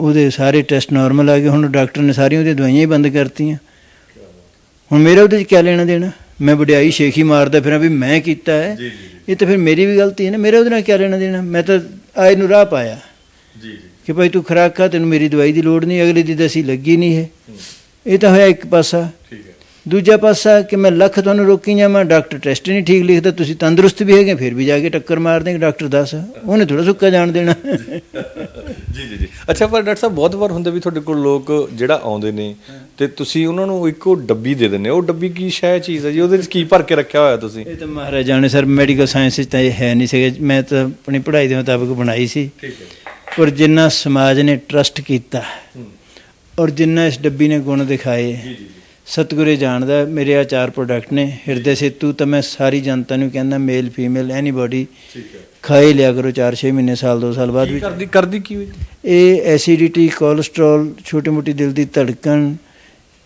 ਉਹਦੇ ਸਾਰੇ ਟੈਸਟ ਨਾਰਮਲ ਆ ਗਏ ਹੁਣ ਡਾਕਟਰ ਨੇ ਸਾਰੀਆਂ ਉਹਦੀਆਂ ਦਵਾਈਆਂ ਹੀ ਬੰਦ ਕਰਤੀਆਂ। ਹੁਣ ਮੇਰਾ ਉਹਦੇ 'ਚ ਕੀ ਲੈਣਾ ਦੇਣਾ? ਮੈਂ ਵਡਿਆਈ ਸ਼ੇਖੀ ਮਾਰਦਾ ਫਿਰਾਂ ਵੀ ਮੈਂ ਕੀਤਾ ਹੈ। ਇਹ ਤਾਂ ਫਿਰ ਮੇਰੀ ਵੀ ਗਲਤੀ ਹੈ ਨਾ। ਮੇਰਾ ਉਹਦੇ ਨਾਲ ਕੀ ਲੈਣਾ ਦੇਣਾ? ਮੈਂ ਤਾਂ ਆਏ ਨੂੰ ਰਾਹ ਪਾਇਆ। ਜੀ ਜੀ। ਕਿ ਭਾਈ ਤੂੰ ਖੁਰਾਕ ਖਾ ਤੈਨੂੰ ਮੇਰੀ ਦਵਾਈ ਦੀ ਲੋੜ ਨਹੀਂ ਅਗਲੇ ਦੀ ਤਾਂ ਅਸੀਂ ਲੱਗੀ ਨਹੀਂ ਹੈ। ਇਹ ਤਾਂ ਹੋਇਆ ਇੱਕ ਪਾਸਾ। ਠੀਕ ਹੈ। ਦੂਜਾ ਪਾਸਾ ਕਿ ਮੈਂ ਲੱਖ ਤੁਹਾਨੂੰ ਰੋਕੀ ਜਾਵਾਂ ਡਾਕਟਰ ਟੈਸਟ ਨਹੀਂ ਠੀਕ ਲਿਖਦਾ ਤੁਸੀਂ ਤੰਦਰੁਸਤ ਵੀ ਹੈਗੇ ਫਿਰ ਵੀ ਜਾ ਕੇ ਟੱਕਰ ਮਾਰ ਦੇਂਗੇ ਡਾਕਟਰ ਦੱਸ। ਉਹਨੇ ਥੋੜਾ ਸੁੱਕਾ ਜਾਣ ਦੇਣਾ। ਜੀ ਜੀ ਜੀ। ਅੱਛਾ ਪਰ ਡਾਕਟਰ ਸਾਹਿਬ ਬਹੁਤ ਵਾਰ ਹੁੰਦਾ ਵੀ ਤੁਹਾਡੇ ਕੋਲ ਲੋਕ ਜਿਹੜਾ ਆਉਂਦੇ ਨੇ ਤੇ ਤੁਸੀਂ ਉਹਨਾਂ ਨੂੰ ਇੱਕੋ ਡੱਬੀ ਦੇ ਦਿੰਦੇ ਹੋ। ਉਹ ਡੱਬੀ ਕੀ ਸ਼ੈ ਚੀਜ਼ ਹੈ ਜੀ? ਉਹਦੇ ਵਿੱਚ ਕੀ ਭਰ ਕੇ ਰੱਖਿਆ ਹੋਇਆ ਤੁਸੀਂ? ਇਹ ਤਾਂ ਮਹਾਰਾਜਾ ਨੇ ਸਰ ਮੈਡੀਕਲ ਸਾਇੰਸ ਵਿੱਚ ਤਾਂ ਇਹ ਹੈ ਨਹੀਂ ਸੀਗਾ। ਮੈਂ ਤਾਂ ਆਪਣੀ ਪੜ੍ਹਾਈ ਦੇ ਮੁਤਾਬਕ ਬਣਾਈ ਸੀ। ਠੀਕ ਹੈ ਪਰ ਜਿੰਨਾ ਸਮਾਜ ਨੇ ਟਰਸਟ ਕੀਤਾ ਔਰ ਜਿੰਨਾ ਇਸ ਡੱਬੀ ਨੇ ਗੁਣ ਦਿਖਾਏ ਜੀ ਜੀ। ਸਤਿਗੁਰੇ ਜਾਣਦਾ ਮੇਰੇ ਆ ਚਾਰ ਪ੍ਰੋਡਕਟ ਨੇ ਹਿਰਦੇ ਸੇਤੂ ਤਾਂ ਮੈਂ ਸਾਰੀ ਜਨਤਾ ਨੂੰ ਕਹਿੰਦਾ ਮੇਲ ਫੀਮੇਲ ਐਨੀਬਾਡੀ ਠੀਕ ਹੈ। ਖਾਏ ਲਿਆ ਕਰੋ 4-6 ਮਹੀਨੇ ਸਾਲ 2 ਸਾਲ ਬਾਅਦ ਵੀ ਕਰਦੀ ਕਰਦੀ ਕੀ ਹੋਈ? ਇਹ ਐਸਿਡਿਟੀ ਕੋਲੇਸਟ੍ਰੋਲ ਛੋਟੀ ਮੋਟੀ ਦਿਲ ਦੀ ਧੜਕਣ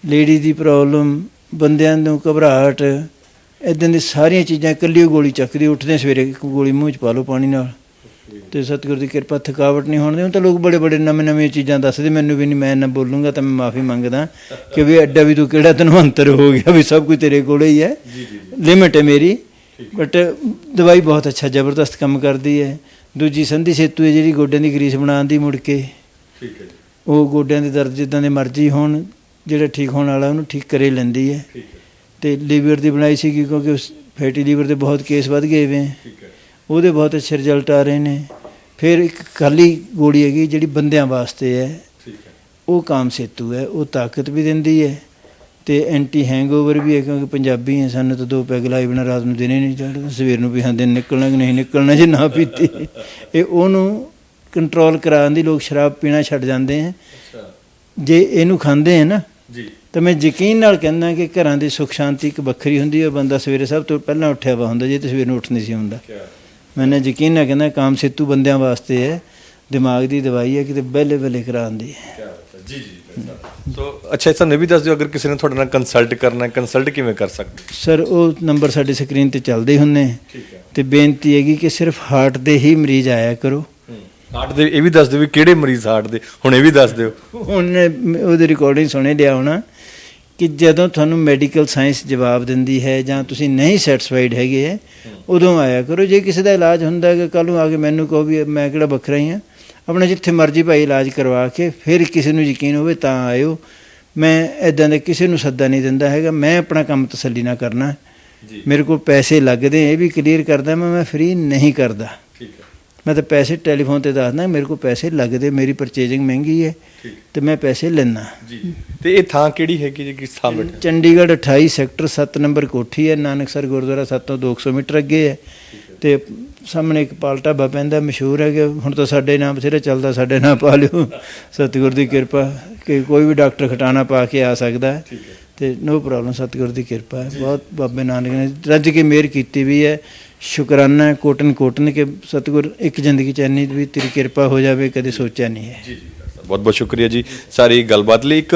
ਲੇਡੀ ਦੀ ਪ੍ਰੋਬਲਮ ਬੰਦਿਆਂ ਨੂੰ ਘਬਰਾਹਟ ਇਦਾਂ ਦੀ ਸਾਰੀਆਂ ਚੀਜ਼ਾਂ ਇਕੱਲੀ ਗੋਲੀ ਚੱਕਦੀ ਉੱਠਦੇ ਸਵੇਰੇ ਇੱਕ ਗੋਲੀ ਮੂੰਹ ਚ ਪਾ ਲਓ ਪਾਣੀ ਨਾਲ। ਤੇ ਸਤਿਗੁਰ ਦੀ ਕਿਰਪਾ ਥਕਾਵਟ ਨਹੀਂ ਹੋਣ ਦੇ ਤਾਂ ਲੋਕ ਬੜੇ ਬੜੇ ਨਵੇਂ ਨਵੇਂ ਚੀਜ਼ਾਂ ਦੱਸਦੇ ਮੈਨੂੰ ਵੀ ਨਹੀਂ ਮੈਂ ਨਾ ਬੋਲੂੰਗਾ ਤਾਂ ਮੈਂ ਮਾਫੀ ਮੰਗਦਾ। ਕਿ ਵੀ ਐਡਾ ਵੀ ਤੂੰ ਕਿਹੜਾ ਧਨਵੰਤਰ ਹੋ ਗਿਆ ਵੀ ਸਭ ਕੁਝ ਤੇਰੇ ਕੋਲੇ ਹੀ ਹੈ। ਲਿਮਿਟ ਹੈ ਮੇਰੀ। ਬਟ ਦਵਾਈ ਬਹੁਤ ਅੱਛਾ ਜ਼ਬਰਦਸਤ ਕੰਮ ਕਰਦੀ ਹੈ। ਦੂਜੀ ਸੰਧੀ ਸੇਤੂ ਹੈ ਜਿਹੜੀ ਗੋਡਿਆਂ ਦੀ ਗਰੀਸ ਬਣਾਉਣ ਦੀ ਮੁੜ ਕੇ। ਠੀਕ ਹੈ ਜੀ। ਉਹ ਗੋਡਿਆਂ ਦੇ ਦਰਦ ਜਿੱਦਾਂ ਦੇ ਮਰਜ਼ੀ ਹੋਣ ਜਿਹੜਾ ਠੀਕ ਹੋਣ ਵਾਲਾ ਉਹਨੂੰ ਠੀਕ ਕਰੇ ਲੈਂਦੀ ਹੈ। ਤੇ ਲੀਵਰ ਦੀ ਬਣਾਈ ਸੀ ਕਿਉਂਕਿ ਉਸ ਫੈਟੀ ਲੀਵਰ ਦੇ ਬਹੁਤ ਕੇਸ ਵੱਧ ਗਏ ਵੇ। ਹੈ। ਠੀਕ ਹੈ। ਉਹਦੇ ਬਹੁਤ ਅੱਛੇ ਰਿਜ਼ਲਟ ਆ ਰਹੇ ਨੇ। ਫਿਰ ਇੱਕ ਖਾਲੀ ਗੋਲੀ ਹੈਗੀ ਜਿਹੜੀ ਬੰਦਿਆਂ ਵਾਸਤੇ ਹੈ। ਠੀਕ ਹੈ। ਉਹ ਕਾਮ ਸੇਤੂ ਹੈ ਉਹ ਤਾਕਤ ਵੀ ਦਿੰਦੀ ਹੈ ਤੇ ਐਂਟੀ ਹੈਂਗਓਵਰ ਵੀ ਹੈ ਕਿਉਂਕਿ ਪੰਜਾਬੀ ਹੈ ਸਾਨੂੰ ਤਾਂ ਦੋ ਪੈਗ ਲਾਈ ਬਿਨਾਂ ਰਾਤ ਨੂੰ ਦਿਨੇ ਨਹੀਂ ਚੜ੍ਹਦਾ ਸਵੇਰ ਨੂੰ ਵੀ ਹਾਂ ਦਿਨ ਨਿਕਲਣਾ ਕਿ ਨਹੀਂ ਨਿਕਲਣਾ ਜੇ ਨਾ ਪੀਤੀ। [laughs] ਇਹ ਉਹਨੂੰ ਕੰਟਰੋਲ ਕਰਾਉਣ ਦੀ ਲੋਕ ਸ਼ਰਾਬ ਪੀਣਾ ਛੱਡ ਜਾਂਦੇ ਹੈ। ਜੇ ਇਹਨੂੰ ਖਾਂਦੇ ਹੈ ਨਾ ਜੀ। ਤਾਂ ਮੈਂ ਯਕੀਨ ਨਾਲ ਕਹਿੰਦਾ ਕਿ ਘਰਾਂ ਦੀ ਸੁੱਖ ਸ਼ਾਂਤੀ ਇੱਕ ਵੱਖਰੀ ਹੁੰਦੀ ਹੈ ਬੰਦਾ ਸਵੇਰੇ ਸਭ ਤੋਂ ਪਹਿਲਾਂ ਉੱਠਿਆ ਵਾ ਹੁੰਦਾ ਜੇ ਤੇ ਸਵੇਰ ਨੂੰ ਉੱਠ ਨਹੀਂ ਸੀ ਹੁੰਦਾ ਕੀ ਮੈਨੇ ਯਕੀਨ ਨਾਲ ਕਹਿੰਦਾ ਕਾਮ ਸੇਤੂ ਬੰਦਿਆਂ ਵਾਸਤੇ ਹੈ ਦਿਮਾਗ ਦੀ ਦਵਾਈ ਹੈ ਕਿਤੇ ਬਹਿਲੇ ਬਹਿਲੇ ਕਰਾਉਂਦੀ ਹੈ। ਜੀ ਜੀ ਸੋ ਅੱਛਾ ਇਹ ਸਾਨੂੰ ਇਹ ਵੀ ਦੱਸ ਦਿਓ ਅਗਰ ਕਿਸੇ ਨੇ ਤੁਹਾਡੇ ਨਾਲ ਕੰਸਲਟ ਕਰਨਾ ਹੈ ਕੰਸਲਟ ਕਿਵੇਂ ਕਰ ਸਕਦੇ ਸਰ ਉਹ ਨੰਬਰ ਸਾਡੇ ਸਕਰੀਨ ਤੇ ਚੱਲਦੇ ਹੁੰਦੇ ਹੈ। ਠੀਕ ਹੈ। ਤੇ ਬੇਨਤੀ ਹੈਗੀ ਕਿ ਸਿਰਫ ਹਾਰਟ ਦੇ ਹੀ ਮਰੀਜ਼ ਆਇਆ ਕਰੋ। ਹਾਰਟ ਦੇ ਇਹ ਵੀ ਦੱਸ ਦਿਓ ਵੀ ਕਿਹੜੇ ਮਰੀਜ਼ ਹਾਰਟ ਦੇ। ਹੁਣ ਇਹ ਵੀ ਦੱਸ ਦਿਓ। ਉਹਨੇ ਉਹਦੀ ਰਿਕਾਰਡਿੰਗ ਸੁਣੇ ਲਿਆ ਹੋਣਾ। ਕਿ ਜਦੋਂ ਤੁਹਾਨੂੰ ਮੈਡੀਕਲ ਸਾਇੰਸ ਜਵਾਬ ਦਿੰਦੀ ਹੈ ਜਾਂ ਤੁਸੀਂ ਨਹੀਂ ਸੈਟੀਸਫਾਈਡ ਹੈਗੇ ਹੈ ਉਦੋਂ ਆਇਆ ਕਰੋ। ਜੇ ਕਿਸੇ ਦਾ ਇਲਾਜ ਹੁੰਦਾ ਹੈ ਕਿ ਕੱਲ ਨੂੰ ਆ ਕੇ ਮੈਨੂੰ ਕਹੋ ਵੀ ਮੈਂ ਕਿਹੜਾ ਵੱਖਰਾ ਹੀ ਹਾਂ ਆਪਣਾ ਜਿੱਥੇ ਮਰਜ਼ੀ ਭਾਈ ਇਲਾਜ ਕਰਵਾ ਕੇ ਫਿਰ ਕਿਸੇ ਨੂੰ ਯਕੀਨ ਹੋਵੇ ਤਾਂ ਆਇਓ। ਮੈਂ ਇਦਾਂ ਦੇ ਕਿਸੇ ਨੂੰ ਸੱਦਾ ਨਹੀਂ ਦਿੰਦਾ ਹੈਗਾ। ਮੈਂ ਆਪਣਾ ਕੰਮ ਤਸੱਲੀ ਨਾਲ ਕਰਨਾ। ਜੀ। ਮੇਰੇ ਕੋਲ ਪੈਸੇ ਲੱਗਦੇ ਇਹ ਵੀ ਕਲੀਅਰ ਕਰਦਾ ਮੈਂ ਮੈਂ ਫ੍ਰੀ ਨਹੀਂ ਕਰਦਾ। ਠੀਕ ਹੈ। ਮੈਂ ਤਾਂ ਪੈਸੇ ਟੈਲੀਫੋਨ ਤੇ ਦੱਸਦਾ ਮੇਰੇ ਕੋਲ ਪੈਸੇ ਲੱਗਦੇ ਮੇਰੀ ਪਰਚੇਜਿੰਗ ਮਹਿੰਗੀ ਹੈ ਤੇ ਮੈਂ ਪੈਸੇ ਲੈਣਾ ਜੀ। ਤੇ ਇਹ ਥਾਂ ਕਿਹੜੀ ਹੈਗੀ ਜੀ ਕਿਸ ਥਾਂ ਬੈਠੇ? ਚੰਡੀਗੜ੍ਹ 28 ਸੈਕਟਰ 7 ਨੰਬਰ ਕੋਠੀ ਹੈ ਨਾਨਕਸਰ ਗੁਰਦੁਆਰਾ 7 ਤੋਂ 200 ਮੀਟਰ ਅੱਗੇ ਹੈ। ਤੇ ਸਾਹਮਣੇ ਇੱਕ ਪਾਲ ਢਾਬਾ ਪੈਂਦਾ ਮਸ਼ਹੂਰ ਹੈ ਕਿ ਹੁਣ ਤਾਂ ਸਾਡੇ ਨਾਮ ਬਥੇਰਾ ਚੱਲਦਾ ਸਾਡੇ ਨਾਮ ਪਾ ਲਿਓ। ਸਤਿਗੁਰ ਦੀ ਕਿਰਪਾ ਕਿ ਕੋਈ ਵੀ ਡਾਕਟਰ ਖਟਾਣਾ ਪਾ ਕੇ ਆ ਸਕਦਾ ਹੈ। ਤੇ ਨੋ ਪ੍ਰੋਬਲਮ ਸਤਿਗੁਰ ਦੀ ਕਿਰਪਾ ਹੈ। ਬਹੁਤ ਬਾਬੇ ਨਾਨਕ ਨੇ ਰੱਜ ਕੇ ਮਿਹਰ ਕੀਤੀ ਵੀ ਹੈ। ਸ਼ੁਕਰਾਨਾ ਹੈ ਕੋਟਨ ਕੋਟਨ ਕਿ ਸਤਿਗੁਰ ਇੱਕ ਜ਼ਿੰਦਗੀ ਚ ਇੰਨੀ ਵੀ ਤੇਰੀ ਕਿਰਪਾ ਹੋ ਜਾਵੇ ਕਦੇ ਸੋਚਿਆ ਨਹੀਂ ਹੈ। ਜੀ ਜੀ ਬਹੁਤ ਬਹੁਤ ਸ਼ੁਕਰੀਆ ਜੀ। ਸਾਰੀ ਗੱਲਬਾਤ ਲਈ ਇੱਕ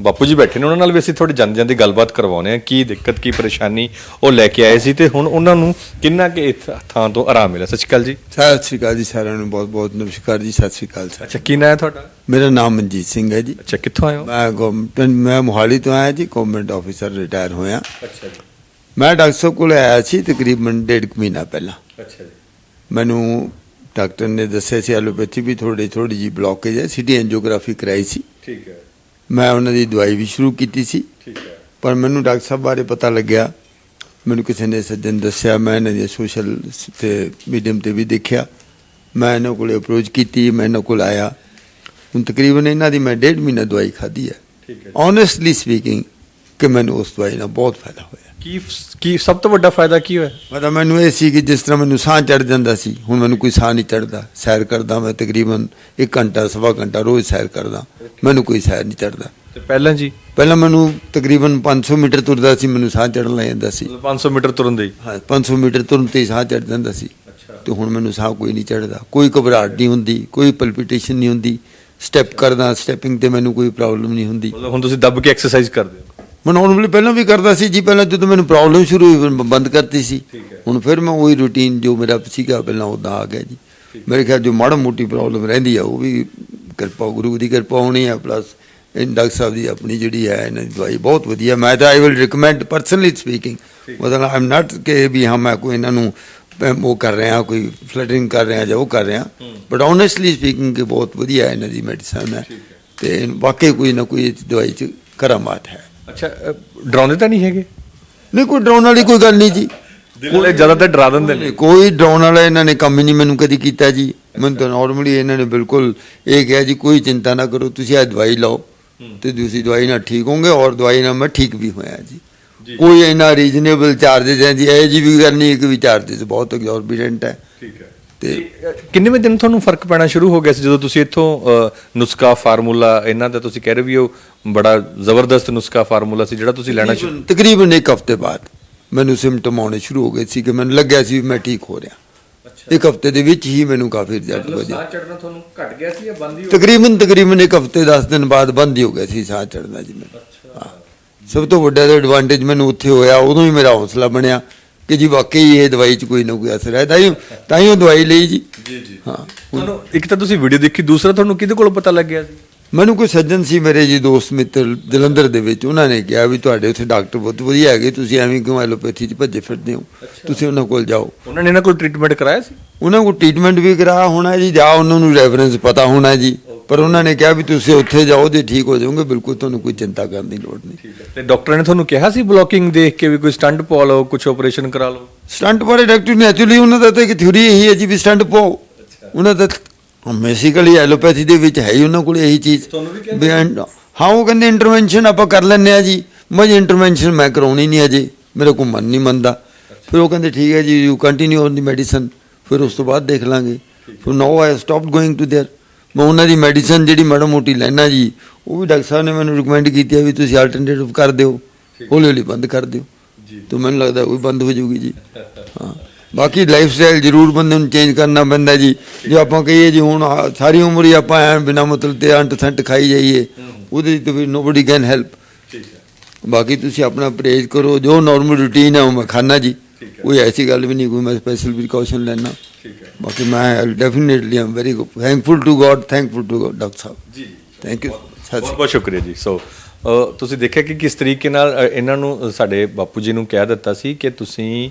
ਬਾਪੂ ਜੀ ਬੈਠੇ ਨੇ ਉਹਨਾਂ ਨਾਲ ਵੀ ਅਸੀਂ ਥੋੜੀ ਜਾਂਦੇ ਜਾਂਦੇ ਗੱਲਬਾਤ ਕਰਵਾਉਨੇ ਆ ਕੀ ਦਿੱਕਤ ਕੀ ਪਰੇਸ਼ਾਨੀ ਉਹ ਲੈ ਕੇ ਆਏ ਸੀ ਤੇ ਹੁਣ ਉਹਨਾਂ ਨੂੰ ਕਿੰਨਾ ਕਿ ਇਸ ਥਾਂ ਤੋਂ ਆਰਾਮ ਮਿਲਿਆ? ਸਤਿ ਸ਼੍ਰੀ ਅਕਾਲ ਜੀ। ਸਤਿ ਸ਼੍ਰੀ ਅਕਾਲ ਜੀ ਸਾਰਿਆਂ ਨੂੰ ਬਹੁਤ ਬਹੁਤ ਨਮਸਕਾਰ ਜੀ ਸਤਿ ਸ਼੍ਰੀ ਅਕਾਲ ਸਰ। ਅੱਛਾ ਕੀ ਨਾਂ ਹੈ ਤੁਹਾਡਾ? ਮੇਰਾ ਨਾਮ ਮਨਜੀਤ ਸਿੰਘ ਹੈ ਜੀ। ਅੱਛਾ ਕਿੱਥੋਂ ਆਏ ਹੋ? ਮੈਂ ਮੋਹਾਲੀ ਤੋਂ ਆਇਆ ਜੀ ਗਵਰਨਮੈਂਟ ਆਫੀਸਰ ਰਿਟਾਇਰ ਹੋਇਆ। ਅੱਛਾ ਜੀ। ਮੈਂ ਡਾਕਟਰ ਸਾਹਿਬ ਕੋਲ ਆਇਆ ਸੀ ਤਕਰੀਬਨ ਡੇਢ ਕੁ ਮਹੀਨਾ ਪਹਿਲਾਂ। ਅੱਛਾ ਜੀ। ਮੈਨੂੰ ਡਾਕਟਰ ਨੇ ਦੱਸਿਆ ਸੀ ਐਲੋਪੈਥੀ ਵੀ ਥੋੜੀ ਥੋੜੀ ਜੀ ਬਲੌਕੇਜ ਹੈ ਸਿਟੀ ਐਂਜੀਓਗ੍ਰਾਫੀ ਕਰਾਈ ਸੀ। ਠੀਕ ਹੈ। ਮੈਂ ਉਹਨਾਂ ਦੀ ਦਵਾਈ ਵੀ ਸ਼ੁਰੂ ਕੀਤੀ ਸੀ। ਠੀਕ ਹੈ। ਪਰ ਮੈਨੂੰ ਡਾਕਟਰ ਸਾਹਿਬ ਬਾਰੇ ਪਤਾ ਲੱਗਿਆ। ਮੈਨੂੰ ਕਿਸੇ ਨੇ ਸੱਜਣ ਦੱਸਿਆ ਮੈਂ ਇਹਨਾਂ ਦੀ ਸੋਸ਼ਲ ਤੇ ਮੀਡੀਅਮ ਤੇ ਵੀ ਦੇਖਿਆ। ਮੈਂ ਇਹਨਾਂ ਕੋਲ ਅਪਰੋਚ ਕੀਤੀ ਮੈਂ ਇਹਨਾਂ ਕੋਲ ਆਇਆ। ਹੁਣ ਤਕਰੀਬਨ ਇਹਨਾਂ ਦੀ ਮੈਂ ਡੇਢ ਮਹੀਨਾ ਦਵਾਈ ਖਾਧੀ ਹੈ। ਠੀਕ ਹੈ ਓਨੈਸਟਲੀ ਸਪੀਕਿੰਗ ਕਿ ਮੈਨੂੰ ਉਸ ਦਵਾਈ ਨਾਲ ਬਹੁਤ ਫਾਇਦਾ ਹੋਇਆ। ਕੀ ਕੀ ਸਭ ਤੋਂ ਵੱਡਾ ਫਾਇਦਾ ਕੀ ਹੋਇਆ? ਮਤਲਬ ਮੈਨੂੰ ਇਹ ਸੀ ਕਿ ਜਿਸ ਤਰ੍ਹਾਂ ਮੈਨੂੰ ਸਾਹ ਚੜ ਜਾਂਦਾ ਸੀ ਹੁਣ ਮੈਨੂੰ ਕੋਈ ਸਾਹ ਨਹੀਂ ਚੜਦਾ ਸੈਰ ਕਰਦਾ ਮੈਂ ਤਕਰੀਬਨ 1 ਘੰਟਾ ਸਵਾ ਘੰਟਾ ਰੋਜ਼ ਸੈਰ ਕਰਦਾ ਮੈਨੂੰ ਕੋਈ ਸੈਰ ਨਹੀਂ ਚੜਦਾ ਤੇ ਪਹਿਲਾਂ ਜੀ? ਪਹਿਲਾਂ ਮੈਨੂੰ ਤਕਰੀਬਨ 500 ਮੀਟਰ ਤੁਰਦਾ ਸੀ ਮੈਨੂੰ ਸਾਹ ਚੜਨ ਲੱਗ ਜਾਂਦਾ ਸੀ। ਮਤਲਬ 500 ਮੀਟਰ ਤੁਰਨ ਦੇ ਹੀ? ਹਾਂ 500 ਮੀਟਰ ਤੁਰਨ ਤੇ ਹੀ ਸਾਹ ਚੜ ਜਾਂਦਾ ਸੀ। ਤੇ ਹੁਣ ਮੈਨੂੰ ਸਾਹ ਕੋਈ ਨਹੀਂ ਚੜਦਾ ਕੋਈ ਘਬਰਾਹਟ ਨਹੀਂ ਹੁੰਦੀ ਕੋਈ ਪਲਪੀਟੇਸ਼ਨ ਨਹੀਂ ਹੁੰਦੀ। ਸਟੈਪ ਕਰਦਾ ਸਟੈਪਿੰਗ ਤੇ ਮੈਨੂੰ ਕੋਈ ਪ੍ਰੋਬਲਮ ਨਹੀਂ ਹੁੰਦੀ। ਮਤਲਬ ਹੁਣ ਤੁਸੀਂ ਦੱਬ ਕੇ ਐਕਸਰਸਾਈਜ਼ ਕਰਦੇ ਹੋ। ਨਾਰਮਲੀ ਪਹਿਲਾਂ ਵੀ ਕਰਦਾ ਸੀ ਜੀ ਪਹਿਲਾਂ ਜਦੋਂ ਮੈਨੂੰ ਪ੍ਰੋਬਲਮ ਸ਼ੁਰੂ ਹੋਈ ਮੈਂ ਬੰਦ ਕਰਤੀ ਸੀ। ਹੁਣ ਫਿਰ ਮੈਂ ਉਹੀ ਰੂਟੀਨ ਜੋ ਮੇਰਾ ਸੀਗਾ ਪਹਿਲਾਂ ਉਦਾਂ ਆ ਗਿਆ ਜੀ। ਮੇਰੇ ਖਿਆਲ ਜੋ ਮਾੜਾ ਮੋਟੀ ਪ੍ਰੋਬਲਮ ਰਹਿੰਦੀ ਆ ਉਹ ਵੀ ਕਿਰਪਾ ਗੁਰੂ ਦੀ ਕਿਰਪਾ ਹੋਣੀ ਆ ਪਲੱਸ ਇਹ ਡਾਕਟਰ ਸਾਹਿਬ ਦੀ ਆਪਣੀ ਜਿਹੜੀ ਹੈ ਇਹਨਾਂ ਦੀ ਦਵਾਈ ਬਹੁਤ ਵਧੀਆ। ਮੈਂ ਤਾਂ I will recommend personally speaking ਮਤਲਬ ਆਈ ਐਮ ਨਾਟ ਕਿ ਵੀ ਹਾਂ ਮੈਂ ਕੋਈ ਇਹਨਾਂ ਨੂੰ ਉਹ ਕਰ ਰਿਹਾ ਕੋਈ ਫਲਟਰਿੰਗ ਕਰ ਰਿਹਾ ਜਾਂ ਉਹ ਕਰ ਰਿਹਾ। ਬਟ ਓਨੈਸਟਲੀ ਸਪੀਕਿੰਗ ਕਿ ਬਹੁਤ ਵਧੀਆ ਹੈ ਇਹਨਾਂ ਦੀ ਮੈਡੀਸਨ ਹੈ। ਤੇ ਵਾਕਈ ਕੋਈ ਨਾ ਕੋਈ ਦਵਾਈ ਚ ਕਰਾਮਾਤ ਹੈ। ਅੱਛਾ ਡਰਾਉਂਦੇ ਤਾਂ ਨਹੀਂ ਹੈਗੇ? ਨਹੀਂ ਕੋਈ ਡਰਾਉਣ ਵਾਲੀ ਕੋਈ ਗੱਲ ਨਹੀਂ ਜੀ। ਦਿਲ ਜ਼ਿਆਦਾ ਤਾਂ ਡਰਾ ਦਿੰਦੇ ਨੇ। ਕੋਈ ਡਰਾਉਣ ਵਾਲਾ ਇਹਨਾਂ ਨੇ ਕੰਮ ਹੀ ਨਹੀਂ ਮੈਨੂੰ ਕਦੀ ਕੀਤਾ ਜੀ। ਮੈਨੂੰ ਤਾਂ ਨਾਰਮਲੀ ਇਹਨਾਂ ਨੇ ਬਿਲਕੁਲ ਇਹ ਕਿਹਾ ਜੀ ਕੋਈ ਚਿੰਤਾ ਨਾ ਕਰੋ ਤੁਸੀਂ ਇਹ ਦਵਾਈ ਲਓ ਤੇ ਤੁਸੀਂ ਦਵਾਈ ਨਾਲ ਠੀਕ ਹੋਗੇ ਔਰ ਦਵਾਈ ਨਾਲ ਮੈਂ ਠੀਕ ਵੀ ਹੋਇਆ ਜੀ। ਕੋਈ ਇਹਨਾਂ ਰੀਜ਼ਨੇਬਲ ਚਾਰजेस ਹੈ ਜੀ ਇਹ ਜੀ ਵੀ ਗੱਲ ਨਹੀਂ ਕਿ ਵੀ ਚਾਰजेस ਬਹੁਤ ਐਗਜ਼ੋਰਬਿਟੈਂਟ ਹੈ। ਠੀਕ ਹੈ। ਤੇ ਕਿੰਨੇ ਦਿਨ ਤੁਹਾਨੂੰ ਫ਼ਰਕ ਪੈਣਾ ਸ਼ੁਰੂ ਹੋ ਗਿਆ ਸੀ? ਜਦੋਂ ਤੁਸੀਂ ਇੱਥੋਂ ਨੁਸਖਾ ਫਾਰਮੂਲਾ ਇਹਨਾਂ ਦਾ ਤੁਸੀਂ ਕਹਿ ਰਹੇ ਵੀ ਉਹ ਬੜਾ ਜ਼ਬਰਦਸਤ ਨੁਸਖਾ ਫਾਰਮੂਲਾ ਸੀ ਜਿਹੜਾ ਤੁਸੀਂ ਲੈਣਾ ਸ਼ੁਰੂ ਤਕਰੀਬਨ- ਇੱਕ ਹਫ਼ਤੇ ਬਾਅਦ ਮੈਨੂੰ ਸਿੰਪਟਮ ਆਉਣੇ ਸ਼ੁਰੂ ਹੋ ਗਏ ਸੀ ਕਿ ਮੈਨੂੰ ਲੱਗਿਆ ਸੀ ਵੀ ਮੈਂ ਠੀਕ ਹੋ ਰਿਹਾ। ਇੱਕ ਹਫ਼ਤੇ ਦੇ ਵਿੱਚ ਹੀ ਮੈਨੂੰ ਕਾਫੀ ਰਿਜ਼ਲਟ ਵਧੀਆ। ਚੜਨਾ ਤੁਹਾਨੂੰ ਘਟ ਗਿਆ ਸੀ ਜਾਂ ਬੰਦ ਹੀ ਤਕਰੀਬਨ ਤਕਰੀਬਨ ਇੱਕ ਹਫ਼ਤੇ 10 ਦਿਨ ਬਾਅਦ ਬੰਦ ਹੀ ਹੋ ਗਿਆ ਸੀ ਸਾਹ ਚੜਨਾ ਜੀ ਮੈਨੂੰ। ਸਭ ਤੋਂ ਵੱਡਾ ਐਡਵਾਂਟੇਜ ਮੈਨੂੰ ਉੱਥੇ ਹੋਇਆ ਉਦੋਂ ਹੀ ਮੇਰਾ ਹੌਸਲਾ ਬਣਿਆ। ਕਿ ਜੀ ਵਾਕਈ ਇਹ ਦਵਾਈ 'ਚ ਕੋਈ ਨਾ ਕੋਈ ਅਸਰ ਹੈ ਤਾਂ ਹੀ ਤਾਂ ਹੀ ਉਹ ਦਵਾਈ ਲਈ ਜੀ। ਜੀ ਜੀ। ਹਾਂ। ਤੁਹਾਨੂੰ ਇੱਕ ਤਾਂ ਤੁਸੀਂ ਵੀਡੀਓ ਦੇਖੀ ਦੂਸਰਾ ਤੁਹਾਨੂੰ ਕਿਹਦੇ ਕੋਲ ਪਤਾ ਲੱਗਿਆ ਸੀ ਮੈਨੂੰ ਕੋਈ ਸੱਜਣ ਸੀ ਮੇਰੇ ਜੀ ਦੋਸਤ ਮਿੱਤਰ ਜਲੰਧਰ ਦੇ ਵਿੱਚ ਉਹਨਾਂ ਨੇ ਕਿਹਾ ਵੀ ਤੁਹਾਡੇ ਉੱਥੇ ਡਾਕਟਰ ਬਹੁਤ ਵਧੀਆ ਹੈਗੇ ਤੁਸੀਂ ਐਵੇਂ ਕਿਉਂ ਐਲੋਪੈਥੀ 'ਚ ਭੱਜੇ ਫਿਰਦੇ ਹੋ? ਤੁਸੀਂ ਉਹਨਾਂ ਕੋਲ ਜਾਓ। ਉਹਨਾਂ ਨੇ ਇਹਨਾਂ ਕੋਲ ਟ੍ਰੀਟਮੈਂਟ ਕਰਾਇਆ ਸੀ? ਉਹਨਾਂ ਕੋਲ ਟ੍ਰੀਟਮੈਂਟ ਵੀ ਕਰਾਇਆ ਹੋਣਾ ਜੀ ਜਾਂ ਉਹਨਾਂ ਨੂੰ ਰੈਫਰੈਂਸ ਪਤਾ ਹੋਣਾ ਜੀ। ਪਰ ਉਹਨਾਂ ਨੇ ਕਿਹਾ ਵੀ ਤੁਸੀਂ ਉੱਥੇ ਜਾਓ ਤੇ ਠੀਕ ਹੋ ਜਾਓਗੇ ਬਿਲਕੁਲ ਤੁਹਾਨੂੰ ਕੋਈ ਚਿੰਤਾ ਕਰਨ ਦੀ ਲੋੜ ਨਹੀਂ ਤੇ ਡਾਕਟਰ ਨੇ ਤੁਹਾਨੂੰ ਕਿਹਾ ਸੀ ਬਲੋਕਿੰਗ ਦੇਖ ਕੇ ਵੀ ਕੋਈ ਸਟੰਟ ਪਵਾ ਲਓ ਕੁਝ ਆਪਰੇਸ਼ਨ ਕਰਾ ਲਓ ਸਟੰਟ ਬਾਰੇ ਡਾਕਟਰ ਨੇ ਐਕਚੁਅਲੀ ਉਹਨਾਂ ਦਾ ਤਾਂ ਇੱਕ ਥਿਊਰੀ ਇਹੀ ਹੈ ਜੀ ਵੀ ਸਟੰਟ ਪਾਓ ਉਹਨਾਂ ਦਾ ਬੇਸਿਕਲੀ ਐਲੋਪੈਥੀ ਦੇ ਵਿੱਚ ਹੈ ਹੀ ਉਹਨਾਂ ਕੋਲ ਇਹੀ ਚੀਜ਼ ਤੁਹਾਨੂੰ ਵੀ ਕਹਿੰਦੇ ਵੀ ਐਂ- ਹਾਂ ਉਹ ਕਹਿੰਦੇ ਇੰਟਰਵੈਂਸ਼ਨ ਆਪਾਂ ਕਰ ਲੈਂਦੇ ਆ ਜੀ ਮੈਂ ਇੰਟਰਵੈਂਸ਼ਨ ਮੈਂ ਕਰਾਉਣੀ ਨਹੀਂ ਅਜੇ ਮੇਰੇ ਕੋਲ ਮਨ ਨਹੀਂ ਮੰਨਦਾ ਫਿਰ ਉਹ ਕਹਿੰਦੇ ਠੀਕ ਹੈ ਜੀ you continue on the medicine ਫਿਰ ਉਸ ਤੋਂ ਬਾਅਦ ਦੇਖ ਲਾਂਗੇ ਫਿਰ now I stopped going to there ਮੈਂ ਉਹਨਾਂ ਦੀ ਮੈਡੀਸਨ ਜਿਹੜੀ ਮਾੜਾ ਮੋਟੀ ਲੈਣਾ ਜੀ ਉਹ ਵੀ ਡਾਕਟਰ ਸਾਹਿਬ ਨੇ ਮੈਨੂੰ ਰਿਕਮੈਂਡ ਕੀਤੀ ਹੈ ਵੀ ਤੁਸੀਂ ਆਲਟਰਨੇਟਿਵ ਕਰ ਦਿਓ ਹੌਲੀ ਹੌਲੀ ਬੰਦ ਕਰ ਦਿਓ। ਜੀ। ਤਾਂ ਮੈਨੂੰ ਲੱਗਦਾ ਉਹ ਵੀ ਬੰਦ ਹੋ ਜਾਊਗੀ ਜੀ। ਹਾਂ। ਬਾਕੀ ਲਾਈਫ ਸਟਾਈਲ ਜ਼ਰੂਰ ਬੰਦੇ ਨੂੰ ਚੇਂਜ ਕਰਨਾ ਪੈਂਦਾ ਜੀ। ਜੇ ਆਪਾਂ ਕਹੀਏ ਜੀ ਹੁਣ ਸਾਰੀ ਉਮਰ ਹੀ ਆਪਾਂ ਐਂ ਬਿਨਾ ਮਤਲਬ ਤੇ ਅੰਟ ਸੰਟ ਖਾਈ ਜਾਈਏ ਉਹਦੇ ਤੇ ਵੀ ਨੋਬਡੀ ਕੈਨ ਹੈਲਪ ਠੀਕ ਹੈ। ਬਾਕੀ ਤੁਸੀਂ ਆਪਣਾ ਪਰਹੇਜ਼ ਕਰੋ ਜੋ ਨਾਰਮਲ ਰੂਟੀਨ ਹੈ ਉਹ ਮੈਂ ਖਾਣਾ ਜੀ। ਕੋਈ ਐਸੀ ਗੱਲ ਵੀ ਨਹੀਂ ਕੋਈ ਮੈਂ ਸਪੈਸ਼ਲ ਪ੍ਰੀਕਾਸ਼ਨ ਲੈਣਾ ਠੀਕ ਹੈ। ਬਾਕੀ ਮੈਂ definitely am very thankful to God thankful to God doctor ਸਾਹਿਬ। ਜੀ ਥੈਂਕ ਯੂ ਬਹੁਤ ਬਹੁਤ ਸ਼ੁਕਰੀਆ ਜੀ। ਸੋ ਤੁਸੀਂ ਦੇਖਿਆ ਕਿ ਕਿਸ ਤਰੀਕੇ ਨਾਲ ਇਹਨਾਂ ਨੂੰ ਸਾਡੇ ਬਾਪੂ ਜੀ ਨੂੰ ਕਹਿ ਦਿੱਤਾ ਸੀ ਕਿ ਤੁਸੀਂ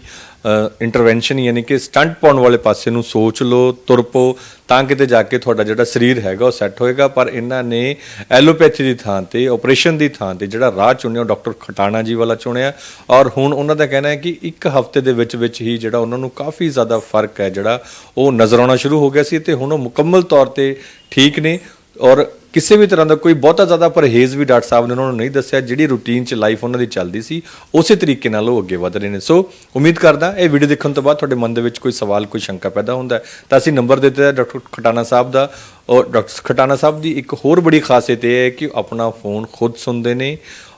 ਇੰਟਰਵੈਂਸ਼ਨ ਯਾਨੀ ਕਿ ਸਟੰਟ ਪਾਉਣ ਵਾਲੇ ਪਾਸੇ ਨੂੰ ਸੋਚ ਲਓ, ਤੁਰ ਪਓ, ਤਾਂ ਕਿਤੇ ਜਾ ਕੇ ਤੁਹਾਡਾ ਜਿਹੜਾ ਸਰੀਰ ਹੈਗਾ ਉਹ ਸੈੱਟ ਹੋਏਗਾ। ਪਰ ਇਹਨਾਂ ਨੇ ਐਲੋਪੈਥੀ ਦੀ ਥਾਂ ਤੇ ਆਪਰੇਸ਼ਨ ਦੀ ਥਾਂ ਤੇ ਜਿਹੜਾ ਰਾਹ ਚੁਣਿਆ, ਉਹ ਡਾਕਟਰ ਖਟਾਣਾ ਜੀ ਵਾਲਾ ਚੁਣਿਆ। ਔਰ ਹੁਣ ਉਹਨਾਂ ਦਾ ਕਹਿਣਾ ਹੈ ਕਿ ਇੱਕ ਹਫ਼ਤੇ ਦੇ ਵਿੱਚ ਵਿੱਚ ਹੀ ਜਿਹੜਾ ਉਹਨਾਂ ਨੂੰ ਕਾਫੀ ਜ਼ਿਆਦਾ ਫ਼ਰਕ ਹੈ, ਜਿਹੜਾ ਉਹ ਨਜ਼ਰ ਆਉਣਾ ਸ਼ੁਰੂ ਹੋ ਗਿਆ ਸੀ ਤੇ ਹੁਣ ਉਹ ਮੁਕੰਮਲ ਤੌਰ ਤੇ ਠੀਕ ਨੇ। ਔਰ ਕਿਸੇ ਵੀ ਤਰ੍ਹਾਂ ਦਾ ਕੋਈ ਬਹੁਤਾ ਜ਼ਿਆਦਾ ਪਰਹੇਜ਼ ਵੀ ਡਾਕਟਰ ਸਾਹਿਬ ਨੇ ਉਹਨਾਂ ਨੂੰ ਨਹੀਂ ਦੱਸਿਆ, ਜਿਹੜੀ ਰੂਟੀਨ 'ਚ ਲਾਈਫ ਉਹਨਾਂ ਦੀ ਚੱਲਦੀ ਸੀ, ਉਸੇ ਤਰੀਕੇ ਨਾਲ ਉਹ ਅੱਗੇ ਵਧ ਰਹੇ ਨੇ। ਸੋ ਉਮੀਦ ਕਰਦਾ, ਇਹ ਵੀਡੀਓ ਦੇਖਣ ਤੋਂ ਬਾਅਦ ਤੁਹਾਡੇ ਮਨ ਦੇ ਵਿੱਚ ਕੋਈ ਸਵਾਲ, ਕੋਈ ਸ਼ੰਕਾ ਪੈਦਾ ਹੁੰਦਾ ਤਾਂ ਅਸੀਂ ਨੰਬਰ ਦਿੱਤਾ ਹੈ ਡਾਕਟਰ ਖਟਾਣਾ ਸਾਹਿਬ ਦਾ, ਔਰ ਡਾਕਟਰ ਖਟਾਣਾ ਸਾਹਿਬ ਦੀ ਇੱਕ ਹੋਰ ਬੜੀ ਖਾਸੀਅਤ ਇਹ ਹੈ ਕਿ ਉਹ ਆਪਣਾ ਫੋਨ ਖੁਦ ਸੁਣਦੇ ਨੇ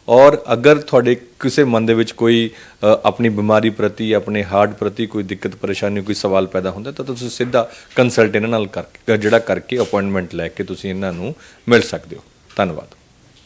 ਔਰ ਅਗਰ ਤੁਹਾਡੇ ਕਿਸੇ ਮਨ ਦੇ ਵਿੱਚ ਕੋਈ ਆਪਣੀ ਬਿਮਾਰੀ ਪ੍ਰਤੀ, ਆਪਣੇ ਹਾਰਟ ਪ੍ਰਤੀ ਕੋਈ ਦਿੱਕਤ, ਪਰੇਸ਼ਾਨੀ, ਕੋਈ ਸਵਾਲ ਪੈਦਾ ਹੁੰਦਾ, ਤਾਂ ਤੁਸੀਂ ਸਿੱਧਾ ਕੰਸਲਟ ਇਹਨਾਂ ਨਾਲ ਕਰਕੇ, ਜਿਹੜਾ ਕਰਕੇ ਅਪਾਇੰਟਮੈਂਟ ਲੈ ਕੇ ਤੁਸੀਂ ਇਹਨਾਂ ਨੂੰ ਮਿਲ ਸਕਦੇ ਹੋ। ਧੰਨਵਾਦ।